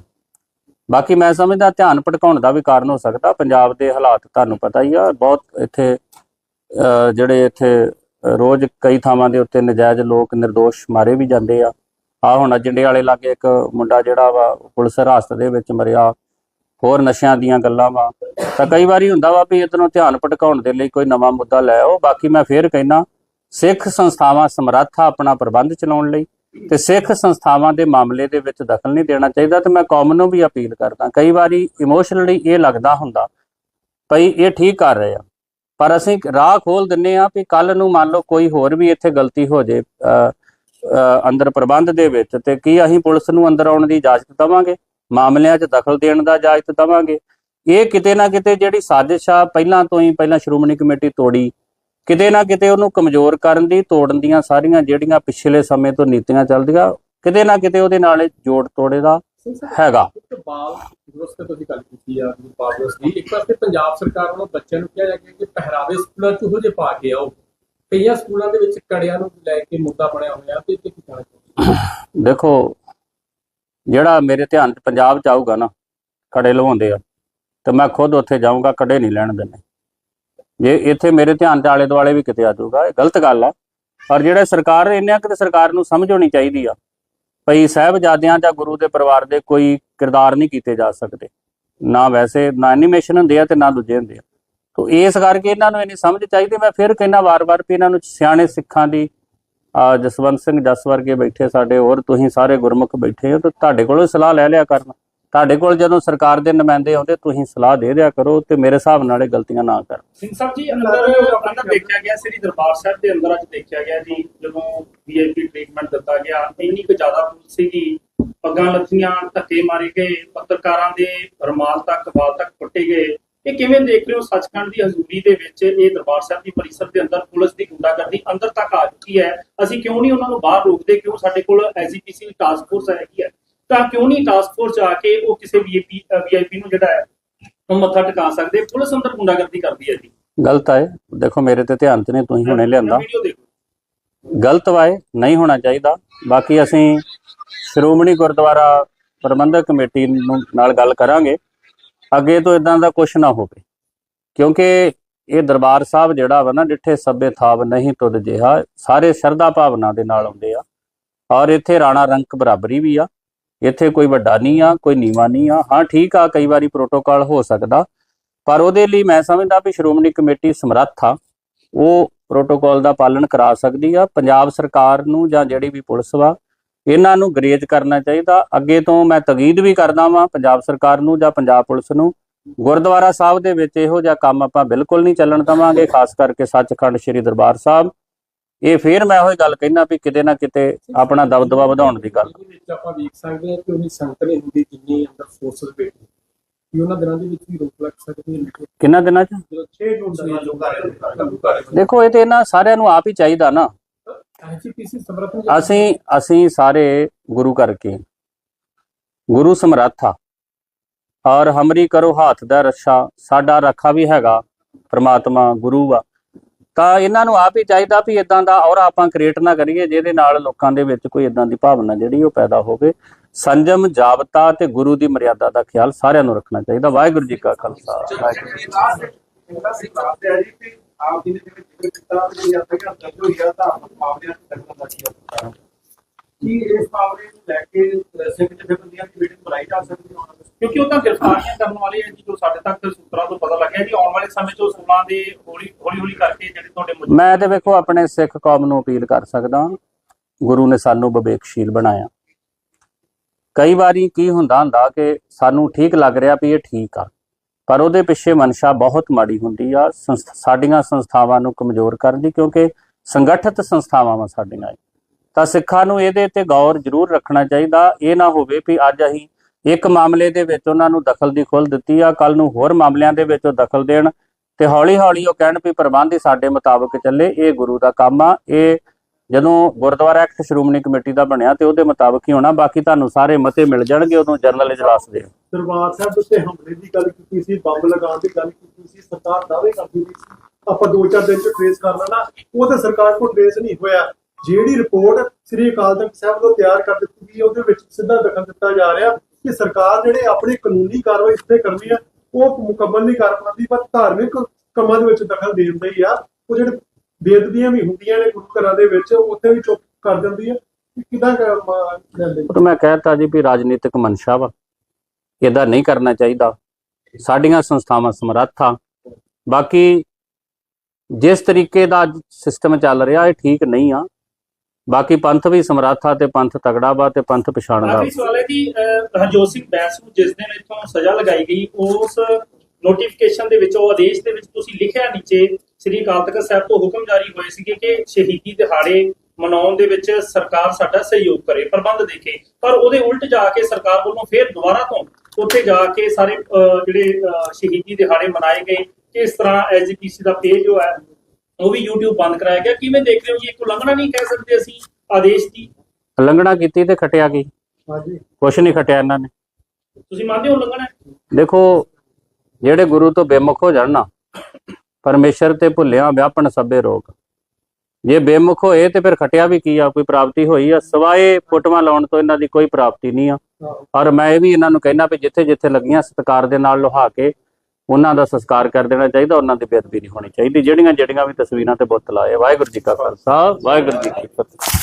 Speaker 1: ਬਾਕੀ ਮੈਂ ਸਮਝਦਾ ਧਿਆਨ ਭਟਕਾਉਣ ਦਾ ਵੀ ਕਾਰਨ ਹੋ ਸਕਦਾ ਪੰਜਾਬ ਦੇ ਹਾਲਾਤ ਤੁਹਾਨੂੰ ਪਤਾ ਹੀ ਆ ਬਹੁਤ ਇੱਥੇ ਜਿਹੜੇ ਇੱਥੇ ਰੋਜ਼ ਕਈ ਥਾਵਾਂ ਦੇ ਉੱਤੇ ਨਜਾਇਜ਼ ਲੋਕ નિર્ਦੋਸ਼ ਮਾਰੇ ਵੀ ਜਾਂਦੇ ਆ। ਆ ਹੁਣ ਅਜੰਡੇ ਵਾਲੇ ਲਾਗੇ ਇੱਕ ਮੁੰਡਾ ਜਿਹੜਾ ਵਾ ਪੁਲਿਸ ਹਿਰਾਸਤ ਦੇ ਵਿੱਚ ਮਰਿਆ। ਹੋਰ ਨਸ਼ਿਆਂ ਦੀਆਂ ਗੱਲਾਂ ਵਾ। ਤਾਂ ਕਈ ਵਾਰੀ ਹੁੰਦਾ ਵਾ ਵੀ ਇਧਰੋਂ ਧਿਆਨ ਭਟਕਾਉਣ ਦੇ ਲਈ ਕੋਈ ਨਵਾਂ ਮੁੱਦਾ ਲੈ ਆਓ। ਬਾਕੀ ਮੈਂ ਫੇਰ ਕਹਿਣਾ ਸਿੱਖ ਸੰਸਥਾਵਾਂ ਸਮਰੱਥ ਆ ਆਪਣਾ ਪ੍ਰਬੰਧ ਚਲਾਉਣ ਲਈ ਤੇ ਸਿੱਖ ਸੰਸਥਾਵਾਂ ਦੇ ਮਾਮਲੇ ਦੇ ਵਿੱਚ ਦਖਲ ਨਹੀਂ ਦੇਣਾ ਚਾਹੀਦਾ ਤੇ ਮੈਂ ਕੌਮ ਨੂੰ ਵੀ ਅਪੀਲ ਕਰਦਾ। ਕਈ ਵਾਰੀ ਇਮੋਸ਼ਨਲੀ ਇਹ ਲੱਗਦਾ ਹੁੰਦਾ, ਭਈ ਇਹ ਠੀਕ ਕਰ ਰਹੇ ਆ। ਪਰ ਅਸੀਂ ਰਾਹ ਖੋਲ ਦਿੰਨੇ ਆ ਵੀ ਕੱਲ ਨੂੰ ਮੰਨ ਲਓ ਕੋਈ ਹੋਰ ਵੀ ਇੱਥੇ ਗਲਤੀ ਹੋ ਜੇ ਅੰਦਰ ਪ੍ਰਬੰਧ ਦੇ ਵਿੱਚ ਤੇ ਕੀ ਅਸੀਂ ਪੁਲਿਸ ਨੂੰ ਅੰਦਰ ਆਉਣ ਦੀ ਇਜਾਜ਼ਤ ਦੇਵਾਂਗੇ? ਮਾਮਲਿਆਂ 'ਚ ਦਖਲ ਦੇਣ ਦਾ ਇਜਾਜ਼ਤ ਦੇਵਾਂਗੇ? ਇਹ ਕਿਤੇ ਨਾ ਕਿਤੇ ਜਿਹੜੀ ਸਾਜ਼ਿਸ਼ ਆ ਪਹਿਲਾਂ ਤੋਂ ਹੀ ਪਹਿਲਾਂ ਸ਼੍ਰੋਮਣੀ ਕਮੇਟੀ ਤੋੜੀ, ਕਿਤੇ ਨਾ ਕਿਤੇ ਉਹਨੂੰ ਕਮਜ਼ੋਰ ਕਰਨ ਦੀ, ਤੋੜਨ ਦੀਆਂ ਸਾਰੀਆਂ ਜਿਹੜੀਆਂ ਪਿਛਲੇ ਸਮੇਂ ਤੋਂ ਨੀਤੀਆਂ ਚੱਲਦੀਆਂ, ਕਿਤੇ ਨਾ ਕਿਤੇ ਉਹਦੇ ਨਾਲ ਜੋੜ ਤੋੜੇ ਦਾ ਹੈਗਾ।
Speaker 6: ਬਾਲ ਦਿਵਸ ਤੇ ਤੁਸੀਂ ਗੱਲ ਕੀਤੀ ਆ ਬਾਲ ਦਿਵਸ ਦੀ। ਇੱਕ ਪਾਸੇ ਪੰਜਾਬ ਸਰਕਾਰ ਵੱਲੋਂ ਬੱਚਿਆਂ ਨੂੰ ਕਿਹਾ ਜਾ ਕਿ ਪਹਿਰਾਵੇ ਸਕੂਲਾਂ 'ਚ ਉਹੋ ਜਿਹੇ ਪਾ ਕੇ ਆਓ। ਕਈਆਂ ਸਕੂਲਾਂ ਦੇ ਵਿੱਚ ਕੜਿਆਂ ਨੂੰ ਲੈ ਕੇ ਮੁੱਦਾ ਬਣਿਆ ਹੋਇਆ ਤੇ ਇੱਥੇ ਕੀ ਚਾਹੁੰਦੇ
Speaker 1: ਦੇਖੋ ਜਿਹੜਾ ਮੇਰੇ ਧਿਆਨ 'ਚ ਪੰਜਾਬ 'ਚ ਆਊਗਾ ਨਾ ਕੜੇ ਲਵਾਉਂਦੇ ਆ ਤੇ ਮੈਂ ਖੁਦ ਉੱਥੇ ਜਾਊਂਗਾ ਕੜੇ ਨਹੀਂ ਲੈਣ ਦਿੰਦੇ। ਜੇ ਇੱਥੇ ਮੇਰੇ ਧਿਆਨ 'ਚ ਆਲੇ ਦੁਆਲੇ ਵੀ ਕਿਤੇ ਆ ਜਾਊਗਾ ਇਹ ਗਲਤ ਗੱਲ ਆ। ਔਰ ਜਿਹੜਾ ਸਰਕਾਰ ਇੰਨਿਆਂ ਕਿਤੇ ਸਰਕਾਰ ਨੂੰ ਸਮਝ ਹੋਣੀ ਚਾਹੀਦੀ ਆ। ਭਈ ਸਾਹਿਬਜ਼ਾਦਿਆਂ ਜਾਂ ਗੁਰੂ ਦੇ ਪਰਿਵਾਰ ਦੇ ਕੋਈ ਕਿਰਦਾਰ ਨਹੀਂ ਕੀਤੇ ਜਾ ਸਕਦੇ। ਨਾ ਵੈਸੇ, ਨਾ ਐਨੀਮੇਸ਼ਨ ਹੁੰਦੇ ਆ ਤੇ ਨਾ ਦੂਜੇ ਹੁੰਦੇ ਆ। ਤੋ ਇਸ ਕਰਕੇ ਇਹਨਾਂ ਨੂੰ ਇੰਨੀ ਸਮਝ ਚਾਹੀਦੀ, ਮੈਂ ਫਿਰ ਕਹਿੰਦਾ ਵਾਰ-ਵਾਰ ਵੀ ਇਹਨਾਂ ਨੂੰ ਸਿਆਣੇ ਸਿੱਖਾਂ ਦੀ ਜਸਵੰਤ ਸਿੰਘ ਜਸ ਵਰਗੇ ਬੈਠੇ ਸਾਡੇ, ਹੋਰ ਤੁਸੀਂ ਸਾਰੇ ਗੁਰਮੁਖ ਬੈਠੇ ਹੋ, ਤਾਂ ਤੁਹਾਡੇ ਕੋਲੋਂ ਸਲਾਹ ਲੈ ਲਿਆ ਕਰਨਾ। ਤੁਹਾਡੇ ਕੋਲ ਜਦੋਂ ਸਰਕਾਰ ਦੇ ਨੁਮਾਇੰਦੇ ਆਉਂਦੇ, ਤੁਸੀਂ ਸਲਾਹ ਦੇ ਦਿਆ ਕਰੋ ਤੇ ਮੇਰੇ ਹਿਸਾਬ ਨਾਲ ਇਹ ਗਲਤੀਆਂ ਨਾ ਕਰਨ।
Speaker 2: ਸਿੰਘ ਸਾਹਿਬ ਜੀ, ਅੰਦਰ ਅੰਦਰ ਦੇਖਿਆ ਗਿਆ, ਸ੍ਰੀ ਦਰਬਾਰ ਸਾਹਿਬ ਦੇ ਅੰਦਰ ਅੱਜ ਦੇਖਿਆ ਗਿਆ ਜੀ, ਜਦੋਂ ਵੀਆਈਪੀ ਟ੍ਰੀਟਮੈਂਟ ਦਿੱਤਾ ਗਿਆ, ਇੰਨੀ ਕੁ ਜ਼ਿਆਦਾ ਪੁਲਿਸ ਸੀਗੀ, ਪੱਗਾਂ ਲੱਥੀਆਂ, ਧੱਕੇ ਮਾਰੇ ਗਏ, ਪੱਤਰਕਾਰਾਂ ਦੇ ਰਮਾਲ ਤੱਕ, ਵਾਲ ਤੱਕ ਪੁੱਟੇ ਗਏ। ਇਹ ਕਿਵੇਂ ਦੇਖ ਰਹੇ ਹੋ ਸੱਚਖੰਡ ਦੀ ਹਜ਼ੂਰੀ ਦੇ ਵਿੱਚ ਇਹ ਦਰਬਾਰ ਸਾਹਿਬ ਦੀ ਪਰਿਸਰ ਦੇ ਅੰਦਰ ਪੁਲਿਸ ਦੀ ਗੁੰਡਾਗਰਦੀ ਅੰਦਰ ਤੱਕ ਆ ਚੁੱਕੀ ਹੈ? ਅਸੀਂ ਕਿਉਂ ਨਹੀਂ ਉਹਨਾਂ ਨੂੰ ਬਾਹਰ ਰੋਕਦੇ? ਕਿਉਂ ਸਾਡੇ ਕੋਲ ਐਸਜੀਪੀਸੀ ਦੀ ਟਾਸਕ ਫੋਰਸ ਹੈਗੀ ਹੈ? ਤਾਂ ਕਿਉਂ ਨਹੀਂ ਟਾਸਕ ਫੋਰਸ ਆ ਕੇ ਉਹ ਕਿਸੇ ਵੀਆਈਪੀ ਵੀਆਈਪੀ ਨੂੰ ਜਿਹੜਾ ਹੈ ਉਹ ਮੱਥਾ ਟਿਕਾ ਸਕਦੇ? ਪੁਲਿਸ ਅੰਦਰ ਗੁੰਡਾਗਰਦੀ ਕਰਦੀ ਹੈ ਜੀ।
Speaker 1: ਗਲਤ ਹੈ ਦੇਖੋ ਮੇਰੇ ਤੇ ਧਿਆਨ ਚ ਨਹੀਂ ਤੁਸੀਂ ਹੁਣੇ ਲਿਆਂਦਾ। ਗਲਤ ਵਾਏ ਨਹੀਂ ਹੋਣਾ ਚਾਹੀਦਾ। ਬਾਕੀ ਅਸੀਂ ਸ਼੍ਰੋਮਣੀ ਗੁਰਦੁਆਰਾ ਪ੍ਰਬੰਧਕ ਕਮੇਟੀ ਨੂੰ ਨਾਲ ਗੱਲ ਕਰਾਂਗੇ। ਅੱਗੇ ਤੋਂ ਇਦਾਂ ਦਾ ਕੁਝ ਨਾ ਹੋਵੇ। ਕਿਉਂਕਿ ਇਹ ਦਰਬਾਰ ਸਾਹਿਬ ਜਿਹੜਾ ਵਾ ਨਾ ਡਿੱਠੇ ਸੱਬੇ ਥਾਵ ਨਹੀਂ ਤੁਧ ਜਿਹਾ ਸਾਰੇ ਸ਼ਰਧਾ ਭਾਵਨਾ ਦੇ ਨਾਲ ਆਉਂਦੇ ਆ। ਔਰ ਇੱਥੇ ਰਾਣਾ ਰੰਕ ਬਰਾਬਰੀ ਵੀ ਆ। ਇੱਥੇ ਕੋਈ ਵੱਡਾ ਨਹੀਂ ਆ, ਕੋਈ ਨੀਵਾ ਨਹੀਂ ਆ। ਹਾਂ, ਠੀਕ ਆ, ਕਈ ਵਾਰੀ ਪ੍ਰੋਟੋਕਾਲ ਹੋ ਸਕਦਾ। ਪਰ ਉਹਦੇ ਲਈ ਮੈਂ ਸਮਝਦਾ ਵੀ ਸ਼੍ਰੋਮਣੀ ਕਮੇਟੀ ਸਮਰੱਥ ਆ। ਉਹ ਪ੍ਰੋਟੋਕਾਲ ਦਾ ਪਾਲਣ ਕਰਾ ਸਕਦੀ ਆ। ਪੰਜਾਬ ਸਰਕਾਰ ਨੂੰ ਜਾਂ ਜਿਹੜੀ ਵੀ ਪੁਲਿਸ ਵਾ, ਇਹਨਾਂ ਨੂੰ ਗਰੇਜ ਕਰਨਾ ਚਾਹੀਦਾ। ਅੱਗੇ ਤੋਂ ਮੈਂ ਤਗੀਦ ਵੀ ਕਰਦਾ ਵਾਂ, ਪੰਜਾਬ ਸਰਕਾਰ ਨੂੰ ਜਾਂ ਪੰਜਾਬ ਪੁਲਿਸ ਨੂੰ। ਗੁਰਦੁਆਰਾ ਸਾਹਿਬ ਦੇ ਵਿੱਚ ਇਹੋ ਜਿਹਾ ਕੰਮ ਆਪਾਂ ਬਿਲਕੁਲ ਨਹੀਂ ਚੱਲਣ ਦਵਾਂਗੇ, ਖਾਸ ਕਰਕੇ ਸੱਚਖੰਡ ਸ੍ਰੀ ਦਰਬਾਰ ਸਾਹਿਬ। ਇਹ ਫੇਰ ਮੈਂ ਉਹੀ ਗੱਲ ਕਹਿਣਾ ਵੀ ਕਿਤੇ ਨਾ ਕਿਤੇ ਆਪਣਾ ਦਬਦਬਾ ਵਧਾਉਣ ਦੀ ਗੱਲ।
Speaker 6: ਇਹਦੇ ਵਿੱਚ ਆਪਾਂ ਵੇਖ ਸਕਦੇ ਹਾਂ ਕਿ ਉਹਨੀ ਸੰਗਤ ਨਹੀਂ ਹੁੰਦੀ ਜਿੰਨੀ ਅੰਦਰ ਫੋਰਸਸ ਬੈਠੀ ਕਿ ਉਹਨਾਂ ਦਿਨਾਂ ਦੇ ਵਿੱਚ ਵੀ ਰੋਕ ਲੱਗ ਸਕਦੀ ਹੈ।
Speaker 1: ਕਿੰਨਾ ਦਿਨਾਂ 'ਚ?
Speaker 6: ਜਦੋਂ 6 ਜੂਨ ਦਾ ਲੋਕਾਂ
Speaker 1: ਦੇਖੋ ਇਹ ਤੇ ਇਹਨਾਂ ਸਾਰਿਆਂ ਨੂੰ ਆਪ ਹੀ ਚਾਹੀਦਾ ਨਾ। ਅਸੀਂ ਅਸੀਂ ਸਾਰੇ ਗੁਰੂ ਕਰਕੇ ਗੁਰੂ ਸਮਰੱਥ ਔਰ ਹਮਰੀ ਕਰੋ ਹੱਥ ਦਾ ਰੱਛਾ। ਸਾਡਾ ਰੱਖਾ ਵੀ ਹੈਗਾ ਪ੍ਰਮਾਤਮਾ ਗੁਰੂ ਆ। ਤਾਂ ਇਹਨਾਂ ਨੂੰ ਆਪ ਹੀ ਚਾਹੀਦਾ ਵੀ ਇਦਾਂ ਦਾ ਔਰ ਆਪਾਂ ਕ੍ਰੀਏਟ ਨਾ ਕਰੀਏ, ਜਿਹਦੇ ਨਾਲ ਲੋਕਾਂ ਦੇ ਵਿੱਚ ਕੋਈ ਇਦਾਂ ਦੀ ਭਾਵਨਾ ਜਿਹੜੀ ਉਹ ਪੈਦਾ ਹੋਵੇ। ਸੰਜਮ, ਜਾਬਤਾ ਤੇ ਗੁਰੂ ਦੀ ਮਰਿਆਦਾ ਦਾ ਖਿਆਲ ਸਾਰਿਆਂ ਨੂੰ ਰੱਖਣਾ ਚਾਹੀਦਾ। ਵਾਹਿਗੁਰੂ ਜੀ ਕਾ ਖਾਲਸਾ। ਵਾਹਿਗੁਰੂ ਜੀ
Speaker 5: ਆਪ ਜੀ ਨੇ ਜਿਵੇਂ ਜ਼ਿਕਰ ਕੀਤਾ ਕਿ ਯਾਤਰੀਆਂ ਦਰਜ ਹੋਈ ਆ ਤਾਂ ਮਾਮਲਿਆਂ ਦੀ ਦਖਲ ਅੰਦਾਜ਼ੀ ਆ ਸਰਕਾਰ। ਕੀ ਇਸ ਮਾਮਲੇ ਨੂੰ ਲੈ ਕੇ ਸਿੱਖ ਜਥੇਬੰਦੀਆਂ ਦੀ ਮੀਟਿੰਗ ਬੁਲਾਈ ਜਾ ਸਕਦੀ ਹੈ?
Speaker 2: ਕਿਉਂਕਿ ਉਹ ਤਾਂ ਗ੍ਰਿਫਤਾਰੀਆਂ ਕਰਨ ਵਾਲੇ ਆ ਜੀ, ਜੋ ਸਾਡੇ ਤੱਕ ਸੂਤਰਾਂ ਤੋਂ ਪਤਾ ਲੱਗਿਆ ਜੀ, ਆਉਣ ਵਾਲੇ ਸਮੇਂ 'ਚ ਉਹ 16 ਦੇ ਹੌਲੀ ਹੌਲੀ ਕਰਕੇ ਜਿਹੜੇ ਤੁਹਾਡੇ
Speaker 1: ਮੈਂ ਤੇ ਵੇਖੋ ਆਪਣੇ ਸਿੱਖ ਕੌਮ ਨੂੰ ਅਪੀਲ ਕਰ ਸਕਦਾ ਗੁਰੂ ਨੇ ਸਾਨੂੰ ਵਿਵੇਕਸ਼ੀਲ ਬਣਾਇਆ ਕਈ ਵਾਰੀ ਕੀ ਹੁੰਦਾ ਹੁੰਦਾ ਕਿ ਸਾਨੂੰ ਠੀਕ ਲੱਗ ਰਿਹਾ ਵੀ ਇਹ ਠੀਕ ਆ, ਪਰ ਉਹਦੇ ਪਿੱਛੇ ਮਨਸ਼ਾ ਬਹੁਤ ਮਾੜੀ ਹੁੰਦੀ ਆ ਸੰਸਥ- ਸਾਡੀਆਂ ਸੰਸਥਾਵਾਂ ਨੂੰ ਕਮਜ਼ੋਰ ਕਰਨ ਦੀ, ਕਿਉਂਕਿ ਸੰਗਠਿਤ ਸੰਸਥਾਵਾਂ ਵਾ ਸਾਡੀਆਂ ਇਹ। ਤਾਂ ਸਿੱਖਾਂ ਨੂੰ ਇਹਦੇ ਤੇ ਗੌਰ ਜ਼ਰੂਰ ਰੱਖਣਾ ਚਾਹੀਦਾ, ਇਹ ਨਾ ਹੋਵੇ ਵੀ ਅੱਜ ਅਸੀਂ ਇੱਕ ਮਾਮਲੇ ਦੇ ਵਿੱਚ ਉਹਨਾਂ ਨੂੰ ਦਖਲ ਦੀ ਖੁੱਲ ਦਿੱਤੀ ਆ ਕੱਲ ਨੂੰ ਹੋਰ ਮਾਮਲਿਆਂ ਦੇ ਵਿੱਚ ਉਹ ਦਖਲ ਦੇਣ ਤੇ ਹੌਲੀ ਹੌਲੀ ਉਹ ਕਹਿਣ ਵੀ ਪ੍ਰਬੰਧ ਹੀ ਸਾਡੇ ਮੁਤਾਬਕ ਚੱਲੇ, ਇਹ ਗੁਰੂ ਦਾ ਕੰਮ ਆ, ਇਹ ਜਦੋਂ ਗੁਰਦੁਆਰਾ ਐਕਟ ਸ਼੍ਰੋਮਣੀ ਕਮੇਟੀ ਦਾ ਬਣਿਆ ਤੇ ਉਹਦੇ ਮੁਤਾਬਕ ਹੀ ਹੋਣਾ, ਬਾਕੀ ਤੁਹਾਨੂੰ ਸਾਰੇ ਮਤੇ ਮਿਲ ਜਾਣਗੇ ਉਦੋਂ ਜਰਨਲ ਇਜਲਾਸ ਦੇ।
Speaker 3: ਦਰਬਾਰ ਸਾਹਿਬ ਉੱਤੇ ਹਮਲੇ ਦੀ ਗੱਲ ਕੀਤੀ ਸੀ, ਬੰਬ ਲਗਾਉਣ ਦੀ ਗੱਲ ਕੀਤੀ ਸੀ, ਸਰਕਾਰ ਦਾਅਵੇ ਕਰਦੀ ਸੀ, ਆਪਾਂ ਦੋ ਚਾਰ ਦਿਨ ਚ ਟ੍ਰੇਸ ਕਰ ਲੈਣਾ, ਉਹ ਤਾਂ ਸਰਕਾਰ ਕੋਲ ਟ੍ਰੇਸ ਨਹੀਂ ਹੋਇਆ। ਜਿਹੜੀ ਰਿਪੋਰਟ ਸ੍ਰੀ ਅਕਾਲ ਤਖਤ ਸਾਹਿਬ ਤੋਂ ਤਿਆਰ ਕਰ ਦਿੱਤੀ ਗਈ, ਉਹਦੇ ਵਿੱਚ ਸਿੱਧਾ ਦਖਲ ਦਿੱਤਾ ਜਾ ਰਿਹਾ। ਕਿ ਸਰਕਾਰ ਜਿਹੜੇ ਆਪਣੀ ਕਾਨੂੰਨੀ ਕਾਰਵਾਈ ਇੱਥੇ ਕਰਨੀ ਆ, ਉਹ ਮੁਕੰਮਲ ਨਹੀਂ ਕਰ ਪਾਉਂਦੀ, ਪਰ ਧਾਰਮਿਕ ਕੰਮਾਂ ਦੇ ਵਿੱਚ ਦਖਲ ਦੇ ਦਿੰਦੀ ਆ। ਉਹ ਜਿਹੜੇ ਬੇਦਬੀਆਂ ਵੀ ਹੁੰਦੀਆਂ ਨੇ ਗੁਰੂ ਘਰਾਂ ਦੇ ਵਿੱਚ ਉੱਥੇ ਵੀ ਚੁੱਪ ਕਰ ਦਿੰਦੀ ਆ। ਕਿਦਾਂ ਲੈਂਦੇ
Speaker 1: ਉਹ ਮੈਂ ਕਹਿਤਾ ਜੀ ਵੀ ਰਾਜਨੀਤਿਕ ਮਨਸ਼ਾ ਵਾ। ਇਹਦਾ ਨਹੀਂ ਕਰਨਾ ਚਾਹੀਦਾ। ਸਾਡੀਆਂ ਸੰਸਥਾਵਾਂ ਸਮਰੱਥ ਆ। ਬਾਕੀ ਜਿਸ ਤਰੀਕੇ ਦਾ ਸਿਸਟਮ ਚੱਲ ਰਿਹਾ, ਇਹ ਠੀਕ ਨਹੀਂ ਆ। ਬਾਕੀ ਪੰਥ ਵੀ ਸਮਰੱਥ ਤੇ ਪੰਥ ਤਗੜਾ ਵਾ ਤੇ ਪੰਥ ਪਛਾਣਦਾ।
Speaker 2: ਆਖਰੀ ਸਵਾਲ ਹੈ ਕਿ ਹਰਜੋਤ ਸਿੰਘ ਬੈਂਸ ਜਿਸ ਦਿਨ ਇਥੋਂ ਸਜ਼ਾ ਲਗਾਈ ਗਈ, ਉਸ ਨੋਟੀਫਿਕੇਸ਼ਨ ਦੇ ਵਿੱਚ, ਉਹ ਆਦੇਸ਼ ਦੇ ਵਿੱਚ ਤੁਸੀਂ ਲਿਖਿਆ ਨੀਚੇ, ਸ੍ਰੀ ਅਕਾਲ ਤਖਤ ਸਾਹਿਬ ਤੋਂ ਹੁਕਮ ਜਾਰੀ ਹੋਏ ਸੀਗੇ ਕਿ ਸ਼ਹੀਦੀ ਦਿਹਾੜੇ ਮਨਾਉਣ ਦੇ ਵਿੱਚ ਸਰਕਾਰ ਸਾਡਾ ਸਹਿਯੋਗ ਕਰੇ, ਪ੍ਰਬੰਧ ਦੇਖੇ। ਪਰ ਉਹਦੇ ਉਲਟ ਜਾ ਕੇ ਸਰਕਾਰ ਵੱਲੋਂ ਫੇਰ ਦੁਬਾਰਾ ਤੋਂ ਉੱਥੇ ਜਾ ਕੇ ਸਾਰੇ ਜਿਹੜੇ ਸ਼ਹੀਦੀ ਦਿਹਾੜੇ ਮਨਾਏ ਗਏ। ਇਸ ਤਰ੍ਹਾਂ ਐਜੀਪੀਸੀ ਦਾ ਪੇਜ ਜੋ ਹੈ ਉਹ ਵੀ YouTube ਬੰਦ ਕਰਾਇਆ ਗਿਆ। ਕਿਵੇਂ ਦੇਖ ਰਹੇ ਹੋ ਜੀ? ਇੱਕ ਉਲੰਘਣਾ ਨਹੀਂ ਕਹਿ ਸਕਦੇ ਅਸੀਂ ਆਦੇਸ਼ ਦੀ?
Speaker 1: ਉਲੰਘਣਾ ਕੀਤੀ ਤੇ ਖਟਿਆ ਕੀ?
Speaker 3: ਹਾਂਜੀ।
Speaker 1: ਕੁਛ ਨਹੀਂ ਖਟਿਆ ਇਹਨਾਂ ਨੇ।
Speaker 2: ਤੁਸੀਂ ਮੰਨਦੇ ਹੋ ਉਲੰਘਣਾ? ਹੈ?
Speaker 1: ਦੇਖੋ ਜਿਹੜੇ ਗੁਰੂ ਤੋਂ ਬੇਮੁਖ ਹੋ ਜਾਣ ਨਾ ਪਰਮੇਸ਼ਰ ਤੇ ਭੁੱਲਿਆ ਵਿਆਪਣ ਸਭੇ ਰੋਗ। ਜੇ ਬੇਮੁਖ ਹੋਏ ਤੇ ਫਿਰ ਖਟਿਆ ਵੀ ਕੀ ਆ? ਕੋਈ ਪ੍ਰਾਪਤੀ ਹੋਈ ਆ? ਸਵਾਏ ਫੋਟੋਆਂ ਲਾਉਣ ਤੋਂ ਇਹਨਾਂ ਦੀ ਕੋਈ ਪ੍ਰਾਪਤੀ ਨਹੀਂ ਆ। ਔਰ ਮੈਂ ਇਹ ਵੀ ਇਹਨਾਂ ਨੂੰ ਕਹਿਣਾ ਵੀ ਜਿੱਥੇ ਜਿੱਥੇ ਲੱਗੀਆਂ ਸਤਿਕਾਰ ਦੇ ਨਾਲ ਲੁਹਾ ਕੇ ਉਹਨਾਂ ਦਾ ਸੰਸਕਾਰ ਕਰ ਦੇਣਾ ਚਾਹੀਦਾ, ਉਹਨਾਂ ਦੀ ਬੇਅਦਬੀ ਨਹੀਂ ਹੋਣੀ ਚਾਹੀਦੀ। ਜਿਹੜੀਆਂ ਜਿਹੜੀਆਂ ਵੀ ਤਸਵੀਰਾਂ ਤੇ ਬੁੱਤ ਲਾਏ ਵਾਹਿਗੁਰੂ ਜੀ ਕਾ ਖਾਲਸਾ, ਵਾਹਿਗੁਰੂ ਜੀ ਕੀ ਫਤਿਹ।